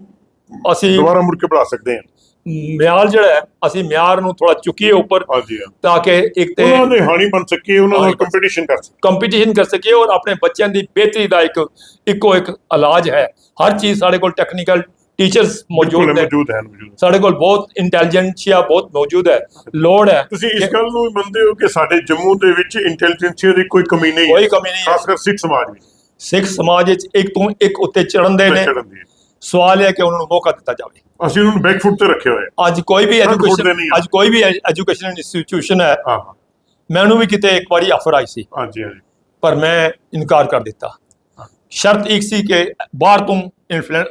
ਅਸੀਂ ਦੁਬਾਰਾ ਮੁੜ ਕੇ ਬਣਾ ਸਕਦੇ ਹਾਂ। ਮਿਆਰ ਜਿਹੜਾ ਹੈ ਅਸੀਂ ਮਿਆਰ ਨੂੰ ਥੋੜਾ ਚੁੱਕੀਏ ਉੱਪਰ ਹਾਂਜੀ ਹਾਂ। ਤਾਂ ਕਿ ਇੱਕ ਤੇ ਉਹਨਾਂ ਦੇ ਹਾਣੀ ਬਣ ਸਕੇ ਉਹਨਾਂ ਨਾਲ ਕੰਪੀਟੀਸ਼ਨ ਕਰ ਸਕੇ ਕੰਪੀਟੀਸ਼ਨ ਕਰ ਸਕੀਏ ਔਰ ਆਪਣੇ ਬੱਚਿਆਂ ਦੀ ਬਿਹਤਰੀ ਦਾ ਇੱਕ ਇੱਕੋ ਇੱਕ ਇਲਾਜ ਹੈ। ਹਰ ਚੀਜ਼ ਸਾਡੇ ਕੋਲ ਟੈਕਨੀਕਲ ਟੀਚਰਸ ਬਿਲਕੁਲ ਮੌਜੂਦ ਨੇ। ਮੌਜੂਦ ਹੈ ਮੌਜੂਦ ਹੈ। ਸਾਡੇ ਕੋਲ ਬਹੁਤ ਇੰਟੈਲੀਜੈਂਸੀਆ ਬਹੁਤ ਮੌਜੂਦ ਹੈ। ਲੋੜ ਹੈ ਤੁਸੀਂ ਇਸ ਗੱਲ ਨੂੰ ਵੀ ਮੰਨਦੇ ਹੋ ਕਿ ਸਾਡੇ ਜੰਮੂ ਦੇ ਵਿੱਚ ਇੰਟੈਲੀਜੈਂਸੀਆ ਦੀ ਕੋਈ ਕਮੀ ਨਹੀਂ ਕੋਈ ਕਮੀ ਨਹੀਂ ਹੈ। ਖਾਸ ਕਰ ਸਿੱਖ ਸਮਾਜ ਵਿੱਚ। ਸਿੱਖ ਸਮਾਜ ਵਿੱਚ ਇੱਕ ਤੋਂ ਇੱਕ ਉੱਤੇ ਚੜਨ ਦੇ ਨੇ। ਚੜ੍ਹਨ ਦੀ ਹੈ। ਸਵਾਲ ਹੈ ਕਿ ਉਹਨਾਂ ਨੂੰ ਮੌਕਾ ਦਿੱਤਾ ਜਾਵੇ। ਅਸੀਂ ਉਹਨਾਂ ਨੂੰ ਬੈਕਫੁੱਟ ਤੇ ਰੱਖਿਆ ਹੋਇਆ। ਹੈ ਅੱਜ ਕੋਈ ਵੀ ਤੇ ਐਜੂਕੇਸ਼ਨ ਨਹੀਂ। ਅੱਜ ਕੋਈ ਵੀ ਐਜੂਕੇਸ਼ਨ ਇੰਸਟੀਟਿਊਸ਼ਨ ਹੈ। ਹਾਂ ਹਾਂ। ਮੈਨੂੰ ਵੀ ਕਿਤੇ ਇੱਕ ਵਾਰੀ ਆਫਰ ਆਈ ਸੀ। ਹਾਂਜੀ ਹਾਂਜੀ। ਪਰ ਮੈਂ ਇਨਕਾਰ ਕਰ ਦਿੱਤਾ। ਸ਼ਰਤ ਇੱਕ ਸੀ ਕਿ ਬਾਹਰ ਤੋਂ ਇਨਫਲੂਐਂਸ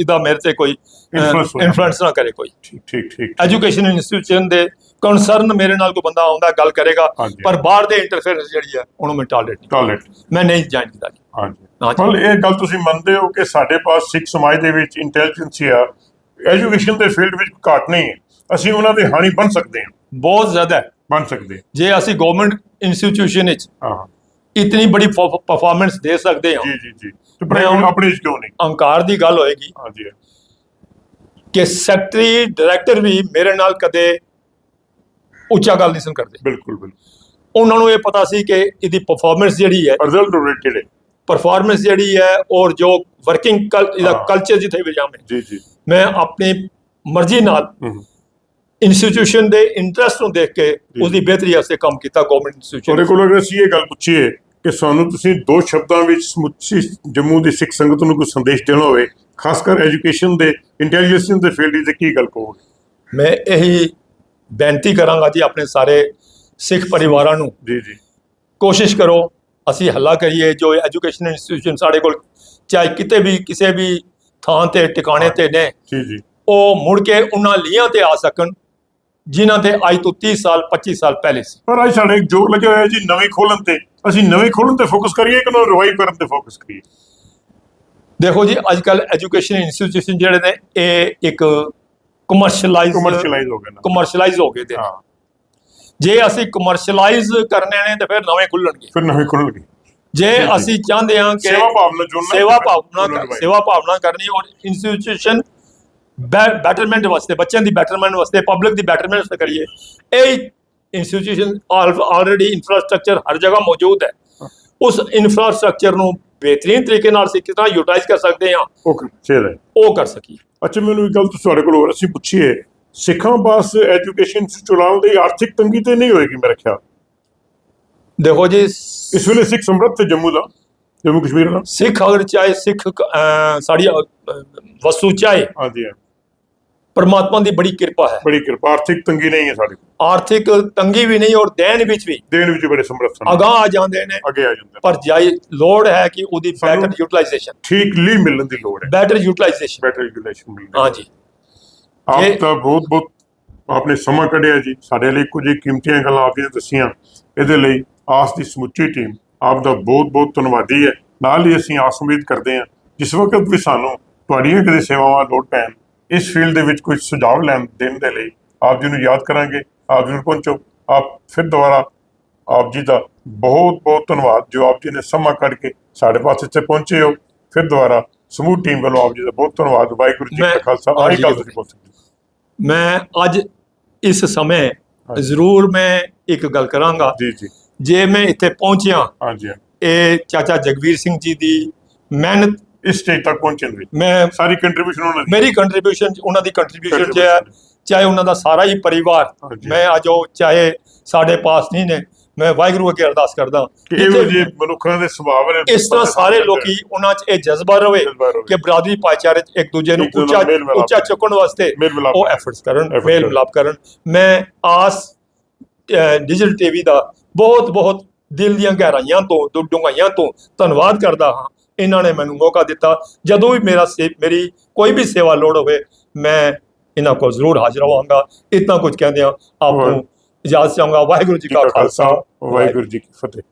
ਇਹਦਾ ਮੇਰੇ ਤੇ ਕੋਈ Influence ਹੋਇਆ। ਇਨਫਲੂਐਂਸ ਨਾ ਕਰੇ ਕੋਈ। ਠੀਕ ਠੀਕ ਠੀਕ। ਐਜੂਕੇਸ਼ਨ ਇੰਸਟੀਟਿਊਸ਼ਨ ਦੇ ਕੰਸਰਨ ਮੇਰੇ ਨਾਲ ਕੋਈ ਬੰਦਾ ਆਉਂਦਾ ਗੱਲ ਕਰੇਗਾ ਹਾਂਜੀ। ਪਰ ਬਾਹਰ ਦੇ ਇੰਟਰਫੇਰੈਂਸ ਜਿਹੜੀ ਹੈ ਉਹਨੂੰ ਮੈਂ ਟਾਲਰੇਟ ਟਾਇਲਟ ਮੈਂ ਨਹੀਂ ਜਾਣ ਜੀ। ਹਾਂਜੀ। ਹਾਂਜੀ। ਮਤਲਬ ਇਹ ਗੱਲ ਤੁਸੀਂ ਮੰਨਦੇ ਹੋ ਕਿ ਸਾਡੇ ਪਾਸ ਸਿੱਖ ਸਮਾਜ ਦੇ ਵਿੱਚ ਇੰਟੈਲੀਜੈਂਸੀਆ ਐਜੂਕੇਸ਼ਨ ਦੇ ਫੀਲਡ ਵਿੱਚ ਘਾਟ ਨਹੀਂ ਹੈ। ਅਸੀਂ ਉਹਨਾਂ ਦੇ ਹਾਣੀ ਬਣ ਸਕਦੇ ਹਾਂ। ਬਹੁਤ ਜ਼ਿਆਦਾ। ਹੈ। ਬਣ ਸਕਦੇ ਜੇ ਅਸੀਂ ਗਵਰਨਮੈਂਟ ਇੰਸਟੀਟਿਊਸ਼ਨ ਵਿੱਚ ਹਾਂ। ਇਤਨੀ ਬੜੀ ਪਰਫਾਰਮੈਂਸ ਦੇ ਸਕਦੇ ਹਾਂ ਜੀ ਜੀ ਜੀ। ਤੇ ਮੈਂ ਪਰ ਹੁਣ- ਆਪਣੇ ਚ ਕਿਉਂ ਨਹੀਂ? ਅਹੰਕਾਰ ਦੀ ਗੱਲ ਹੋਏਗੀ ਹਾਂਜੀ। ਕਿ ਸੈਕਟਰੀ ਡਾਇਰੈਕਟਰ ਵੀ ਮੇਰੇ ਨਾਲ ਕਦੇ ਉੱਚਾ ਗੱਲ ਨਹੀਂ ਸਨ ਕਰਦੇ। ਬਿਲਕੁਲ ਬਿਲਕੁਲ। ਉਹਨਾਂ ਨੂੰ ਇਹ ਪਤਾ ਸੀ ਕਿ ਇਹਦੀ ਪਰਫਾਰਮੈਂਸ ਜਿਹੜੀ ਹੈ ਰਿਜ਼ਲਟ ਓਰੀਐਂਟਡ ਹੈ। ਪਰਫਾਰਮੈਂਸ ਜਿਹੜੀ ਹੈ ਔਰ ਜੋ ਵਰਕਿੰਗ ਇਹਦਾ ਹਾਂ। ਕਲਚਰ ਜਿੱਥੇ ਵੀ ਜਾਵੇਂ। ਜੀ ਜੀ। ਮੈਂ ਆਪਣੀ ਮਰਜ਼ੀ ਨਾਲ ਹੂੰ ਇੰਸਟੀਟਿਊਸ਼ਨ ਦੇ ਇੰਟਰਸਟ ਨੂੰ ਦੇਖ ਕੇ ਉਹਦੀ ਬਿਹਤਰੀ ਵਾਸਤੇ ਕੰਮ ਕੀਤਾ ਗਵਰਨਮੈਂਟ ਇੰਸਟੀਟਿਊਸ਼ਨ ਕੋਲ ਅਗਰ ਅਸੀਂ ਇਹ ਗੱਲ ਪੁੱਛੀਏ ਕਿ ਸਾਨੂੰ ਤੁਸੀਂ ਦੋ ਸ਼ਬਦਾਂ ਵਿੱਚ ਸਮੁੱਚੀ ਜੰਮੂ ਦੀ ਸਿੱਖ ਸੰਗਤ ਨੂੰ ਕੋਈ ਸੰਦੇਸ਼ ਦੇਣਾ ਹੋਵੇ ਖਾਸ ਕਰ ਐਜੂਕੇਸ਼ਨ ਦੇ ਇੰਟੈਲੀਜੈਂਸ ਦੇ ਫੀਲਡ ਤੇ ਕੀ ਗੱਲ ਕਹੋਗੇ? ਮੈਂ ਇਹੀ ਬੇਨਤੀ ਕਰਾਂਗਾ ਜੀ ਆਪਣੇ ਸਾਰੇ ਸਿੱਖ ਪਰਿਵਾਰਾਂ ਨੂੰ। ਜੀ ਜੀ। ਕੋਸ਼ਿਸ਼ ਕਰੋ ਅਸੀਂ ਹੱਲਾ ਕਰੀਏ ਜੋ ਐਜੂਕੇਸ਼ਨ ਇੰਸਟੀਟਿਊਸ਼ਨ ਸਾਡੇ ਕੋਲ ਚਾਹੇ ਕਿਤੇ ਵੀ ਕਿਸੇ ਵੀ ਥਾਂ ਤੇ ਟਿਕਾਣੇ ਤੇ ਨੇ ਜੀ ਜੀ। ਉਹ ਮੁੜ ਕੇ ਉਹਨਾਂ ਲੀਹਾਂ ਤੇ ਆ ਸਕਣ ਜਿਨ੍ਹਾਂ ਤੇ ਅੱਜ ਤੋਂ 30 ਸਾਲ 25 ਸਾਲ ਪਹਿਲੇ ਸੀ। ਪਰ ਅੱਜ ਸਾਡੇ ਇੱਕ ਜੋਰ ਲੱਗਿਆ ਹੋਇਆ ਜੀ ਨਵੇਂ ਖੋਲਣ ਤੇ। ਅਸੀਂ ਨਵੇਂ ਖੋਲਣ ਤੇ ਫੋਕਸ ਕਰੀਏ ਕਿ ਉਹਨਾਂ ਰਿਵਾਈਵ ਕਰਨ ਤੇ ਫੋਕਸ ਕਰੀਏ? ਦੇਖੋ ਜੀ ਅੱਜ ਕੱਲ ਐਜੂਕੇਸ਼ਨ ਇੰਸਟੀਟਿਊਸ਼ਨ ਜਿਹੜੇ ਨੇ ਇਹ ਇੱਕ ਕਮਰਸ਼ੀਅਲਾਈਜ਼ ਕਮਰਸ਼ੀਅਲਾਈਜ਼ ਹੋ ਗਏ ਨਾ। ਕਮਰਸ਼ੀਅਲਾਈਜ਼ ਹੋ ਗਏ ਤੇ। ਹਾਂ। ਜੇ ਅਸੀਂ ਕਮਰਸ਼ੀਅਲਾਈਜ਼ ਕਰਨੇ ਨੇ ਤੇ ਫਿਰ ਨਵੇਂ ਖੁੱਲਣਗੇ। ਫਿਰ ਨਵੇਂ ਖੋਲਣਗੇ। ਜੇ। ਅਸੀਂ ਚਾਹੁੰਦੇ ਹਾਂ ਕਿ ਸੇਵਾ ਭਾਵਨਾ ਜੁੜਨਾ ਸੇਵਾ ਭਾਵਨਾ ਸੇਵਾ ਭਾਵਨਾ ਕਰਨੀ ਔਰ ਇੰਸਟੀਟਿਊਸ਼ਨ ਬੈਟਰਮੈਂਟ ਵਾਸਤੇ ਬੱਚਿਆਂ ਦੀ ਬੈਟਰਮੈਂਟ ਵਾਸਤੇ ਪਬਲਿਕ ਦੀ ਬੈਟਰਮੈਂਟ ਵਾਸਤੇ ਕਰੀਏ। ਇਹ ਇੰਸਟੀਟਿਊਸ਼ਨ ਆਲਰੇਡੀ ਇਨਫਰਾਸਟ੍ਰਕਚਰ ਹਰ ਜਗ੍ਹਾ ਮੌਜੂਦ ਹੈ। ਉਸ ਇਨਫਰਾਸਟ੍ਰਕਚਰ ਨੂੰ ਬਿਹਤਰੀਨ ਤਰੀਕੇ ਨਾਲ ਅਸੀਂ ਕਿਸ ਤਰ੍ਹਾਂ ਯੂਟਿਲਾਈਜ਼ ਕਰ ਸਕਦੇ ਹਾਂ ਉਹ ਕਰ ਸਕੀਏ। ਅੱਛਾ ਮੈਨੂੰ ਇੱਕ ਗੱਲ ਤੁਹਾਡੇ ਕੋਲ ਹੋਰ ਅਸੀਂ ਪੁੱਛੀਏ। ਸਿੱਖਾਂ ਪਾਸ ਐਜੂਕੇਸ਼ਨ ਚਲਾਉਣ ਦੀ ਆਰਥਿਕ ਤੰਗੀ ਤੇ ਨਹੀਂ ਹੋਏਗੀ ਮੇਰੇ ਖਿਆਲ। ਦੇਖੋ ਜੀ ਇਸ ਵੇਲੇ ਸਿੱਖ ਸਮਰੱਥ ਜੰਮੂ ਦਾ ਜੰਮੂ ਕਸ਼ਮੀਰ ਦਾ। ਸਿੱਖ ਅਗਰ ਚਾਹੇ ਸਿੱਖ ਸਾਡੀ ਵਸਤੂ ਚਾਹੇ ਹਾਂਜੀ ਪਰਮਾਤਮਾ ਦੀ ਬੜੀ ਕਿਰਪਾ ਹੈ। ਬੜੀ ਕਿਰਪਾ ਆਰਥਿਕ ਤੰਗੀ ਨਹੀਂ ਹੈ ਸਾਡੇ। ਕੋਲ ਆਰਥਿਕ ਤੰਗੀ ਵੀ ਨਹੀਂ ਔਰ ਦੇਣ ਵਿੱਚ ਵੀ ਦੇਣ ਵਿੱਚ ਬੜੇ ਸਮਰੱਥ ਹਨ। ਅਗਾਹ ਆ ਜਾਂਦੇ ਨੇ ਅੱਗੇ ਆ ਜਾਂਦੇ ਨੇ। ਪਰ ਜਾਈ ਲੋੜ ਹੈ ਕਿ ਉਹਦੀ ਸਾਨੂੰ- ਬੈਟਰ ਯੂਟਿਲਾਈਜੇਸ਼ਨ ਠੀਕ ਲਈ ਮਿਲਣ ਦੀ ਲੋੜ ਹੈ। ਬੈਟਰ ਯੂਟਿਲਾਈਜੇਸ਼ਨ ਬੈਟਰ ਰੈਗੂਲੇਸ਼ਨ ਮਿਲਣ ਹਾਂਜੀ। ਆਪ ਇਹ- ਤਾਂ ਬਹੁਤ ਬਹੁਤ ਆਪਨੇ ਸਮਾਂ ਕੱਢਿਆ ਜੀ। ਸਾਡੇ ਲਈ ਕੁਝ ਕੀਮਤੀਆਂ ਗੱਲਾਂ ਆਪਦੀਆਂ ਦੱਸੀਆਂ। ਇਹਦੇ ਲਈ ਆਸ ਦੀ ਸਮੁੱਚੀ ਟੀਮ ਆਪ ਦਾ ਬਹੁਤ ਬਹੁਤ ਧੰਨਵਾਦੀ ਹੈ। ਨਾਲ ਹੀ ਅਸੀਂ ਆਸ ਉਮੀਦ ਕਰਦੇ ਹਾਂ ਜਿਸ ਵਕਤ ਵੀ ਸਾਨੂੰ ਤੁਹਾਡੀਆਂ ਕਿਤੇ ਸੇਵਾਵਾਂ ਲੋੜ ਪੈਣ ਇਸ ਫੀਲਡ ਦੇ ਵਿੱਚ ਕੋਈ ਸੁਝਾਅ ਲੈਣ ਦੇਣ ਦੇ ਲਈ ਆਪ ਜੀ ਨੂੰ ਯਾਦ ਕਰਾਂਗੇ ਆਪ ਜਰੂਰ ਪਹੁੰਚੋ ਆਪ ਫਿਰ ਦੁਬਾਰਾ ਆਪ ਜੀ ਦਾ ਬਹੁਤ ਬਹੁਤ ਧੰਨਵਾਦ ਜੋ ਆਪ ਜੀ ਨੇ ਸਮਾਂ ਕੱਢ ਕੇ ਸਾਡੇ ਪਾਸ ਇੱਥੇ ਪਹੁੰਚੇ ਹੋ ਫਿਰ ਦੁਬਾਰਾ ਸਮੂਹ ਟੀਮ ਵੱਲੋਂ ਆਪ ਜੀ ਦਾ ਬਹੁਤ ਧੰਨਵਾਦ ਵਾਹਿਗੁਰੂ ਜੀ ਮੈਂ- ਖਾਲਸਾ ਆਹੀ ਗੱਲ ਤੁਸੀਂ ਬੋਲ ਸਕਦੇ। ਮੈਂ ਅੱਜ ਇਸ ਸਮੇਂ। ਜ਼ਰੂਰ ਮੈਂ ਇੱਕ ਗੱਲ ਕਰਾਂਗਾ ਜੀ ਜੀ ਜੇ ਮੈਂ ਇੱਥੇ ਪਹੁੰਚਿਆ ਹਾਂਜੀ। ਇਹ ਚਾਚਾ ਜਗਵੀਰ ਸਿੰਘ ਜੀ ਦੀ ਮਿਹਨਤ ਇਸ ਸਟੇਜ ਤੱਕ ਪਹੁੰਚਣ ਦੀ ਮੈਂ ਸਾਰੀ ਕੰਟਰੀਬਿਊਸ਼ਨ ਉਹਨਾਂ ਦੀ ਮੇਰੀ ਕੰਟਰੀਬਿਊਸ਼ਨ ਉਹਨਾਂ ਦੀ ਕੰਟਰੀਬਿਊਸ਼ਨ ਚ ਹੈ। ਚਾਹੇ ਉਹਨਾਂ ਦਾ ਸਾਰਾ ਹੀ ਪਰਿਵਾਰ। ਮੈਂ ਅੱਜ ਉਹ ਚਾਹੇ ਸਾਡੇ ਪਾਸ ਨਹੀਂ ਨੇ ਮੈਂ ਵਾਹਿਗੁਰੂ ਅੱਗੇ ਅਰਦਾਸ ਕਰਦਾ ਕਿ ਇਹੋ ਜਿਹੇ ਮਨੁੱਖਾਂ ਦੇ ਸੁਭਾਅ ਨੇ ਇਸ ਤਰ੍ਹਾਂ ਸਾਰੇ ਲੋਕੀ ਉਹਨਾਂ 'ਚ ਇਹ ਜਜ਼ਬਾ ਰਵੇ। ਕਿ ਬਰਾਦਰੀ ਭਾਈਚਾਰੇ 'ਚ ਇੱਕ ਦੂਜੇ ਨੂੰ ਉੱਚਾ ਉੱਚਾ ਚੁੱਕਣ ਵਾਸਤੇ ਉਹ ਐਫਰਟਸ ਕਰਨ ਮੇਲ। ਮਿਲਾਪ ਕਰਨ ਮੈਂ ਆਸ ਡਿਜੀਟਲ ਟੀਵੀ ਦਾ ਬਹੁਤ ਬਹੁਤ ਦਿਲ ਦੀਆਂ ਗਹਿਰਾਈਆਂ ਤੋਂ ਡੂੰਘਾਈਆਂ ਤੋਂ ਧੰਨਵਾਦ ਕਰਦਾ ਹਾਂ ਇਹਨਾਂ ਨੇ ਮੈਨੂੰ ਮੌਕਾ ਦਿੱਤਾ। ਜਦੋਂ ਵੀ ਮੇਰਾ ਮੇਰੀ ਕੋਈ ਵੀ ਸੇਵਾ ਲੋੜ ਹੋਵੇ ਮੈਂ ਇਹਨਾਂ ਕੋਲ ਜ਼ਰੂਰ ਹਾਜ਼ਰ ਹੋਵਾਂਗਾ। ਇਤਨਾ ਕੁਝ ਕਹਿੰਦੇ ਆ ਆਪ ਨੂੰ ਇਜਾਜ਼ਤ ਚਾਹਾਂਗਾ ਵਾਹਿਗੁਰੂ ਜੀ ਕਾ ਖਾਲਸਾ। ਵਾਹਿਗੁਰੂ ਜੀ ਕੀ ਫਤਿਹ।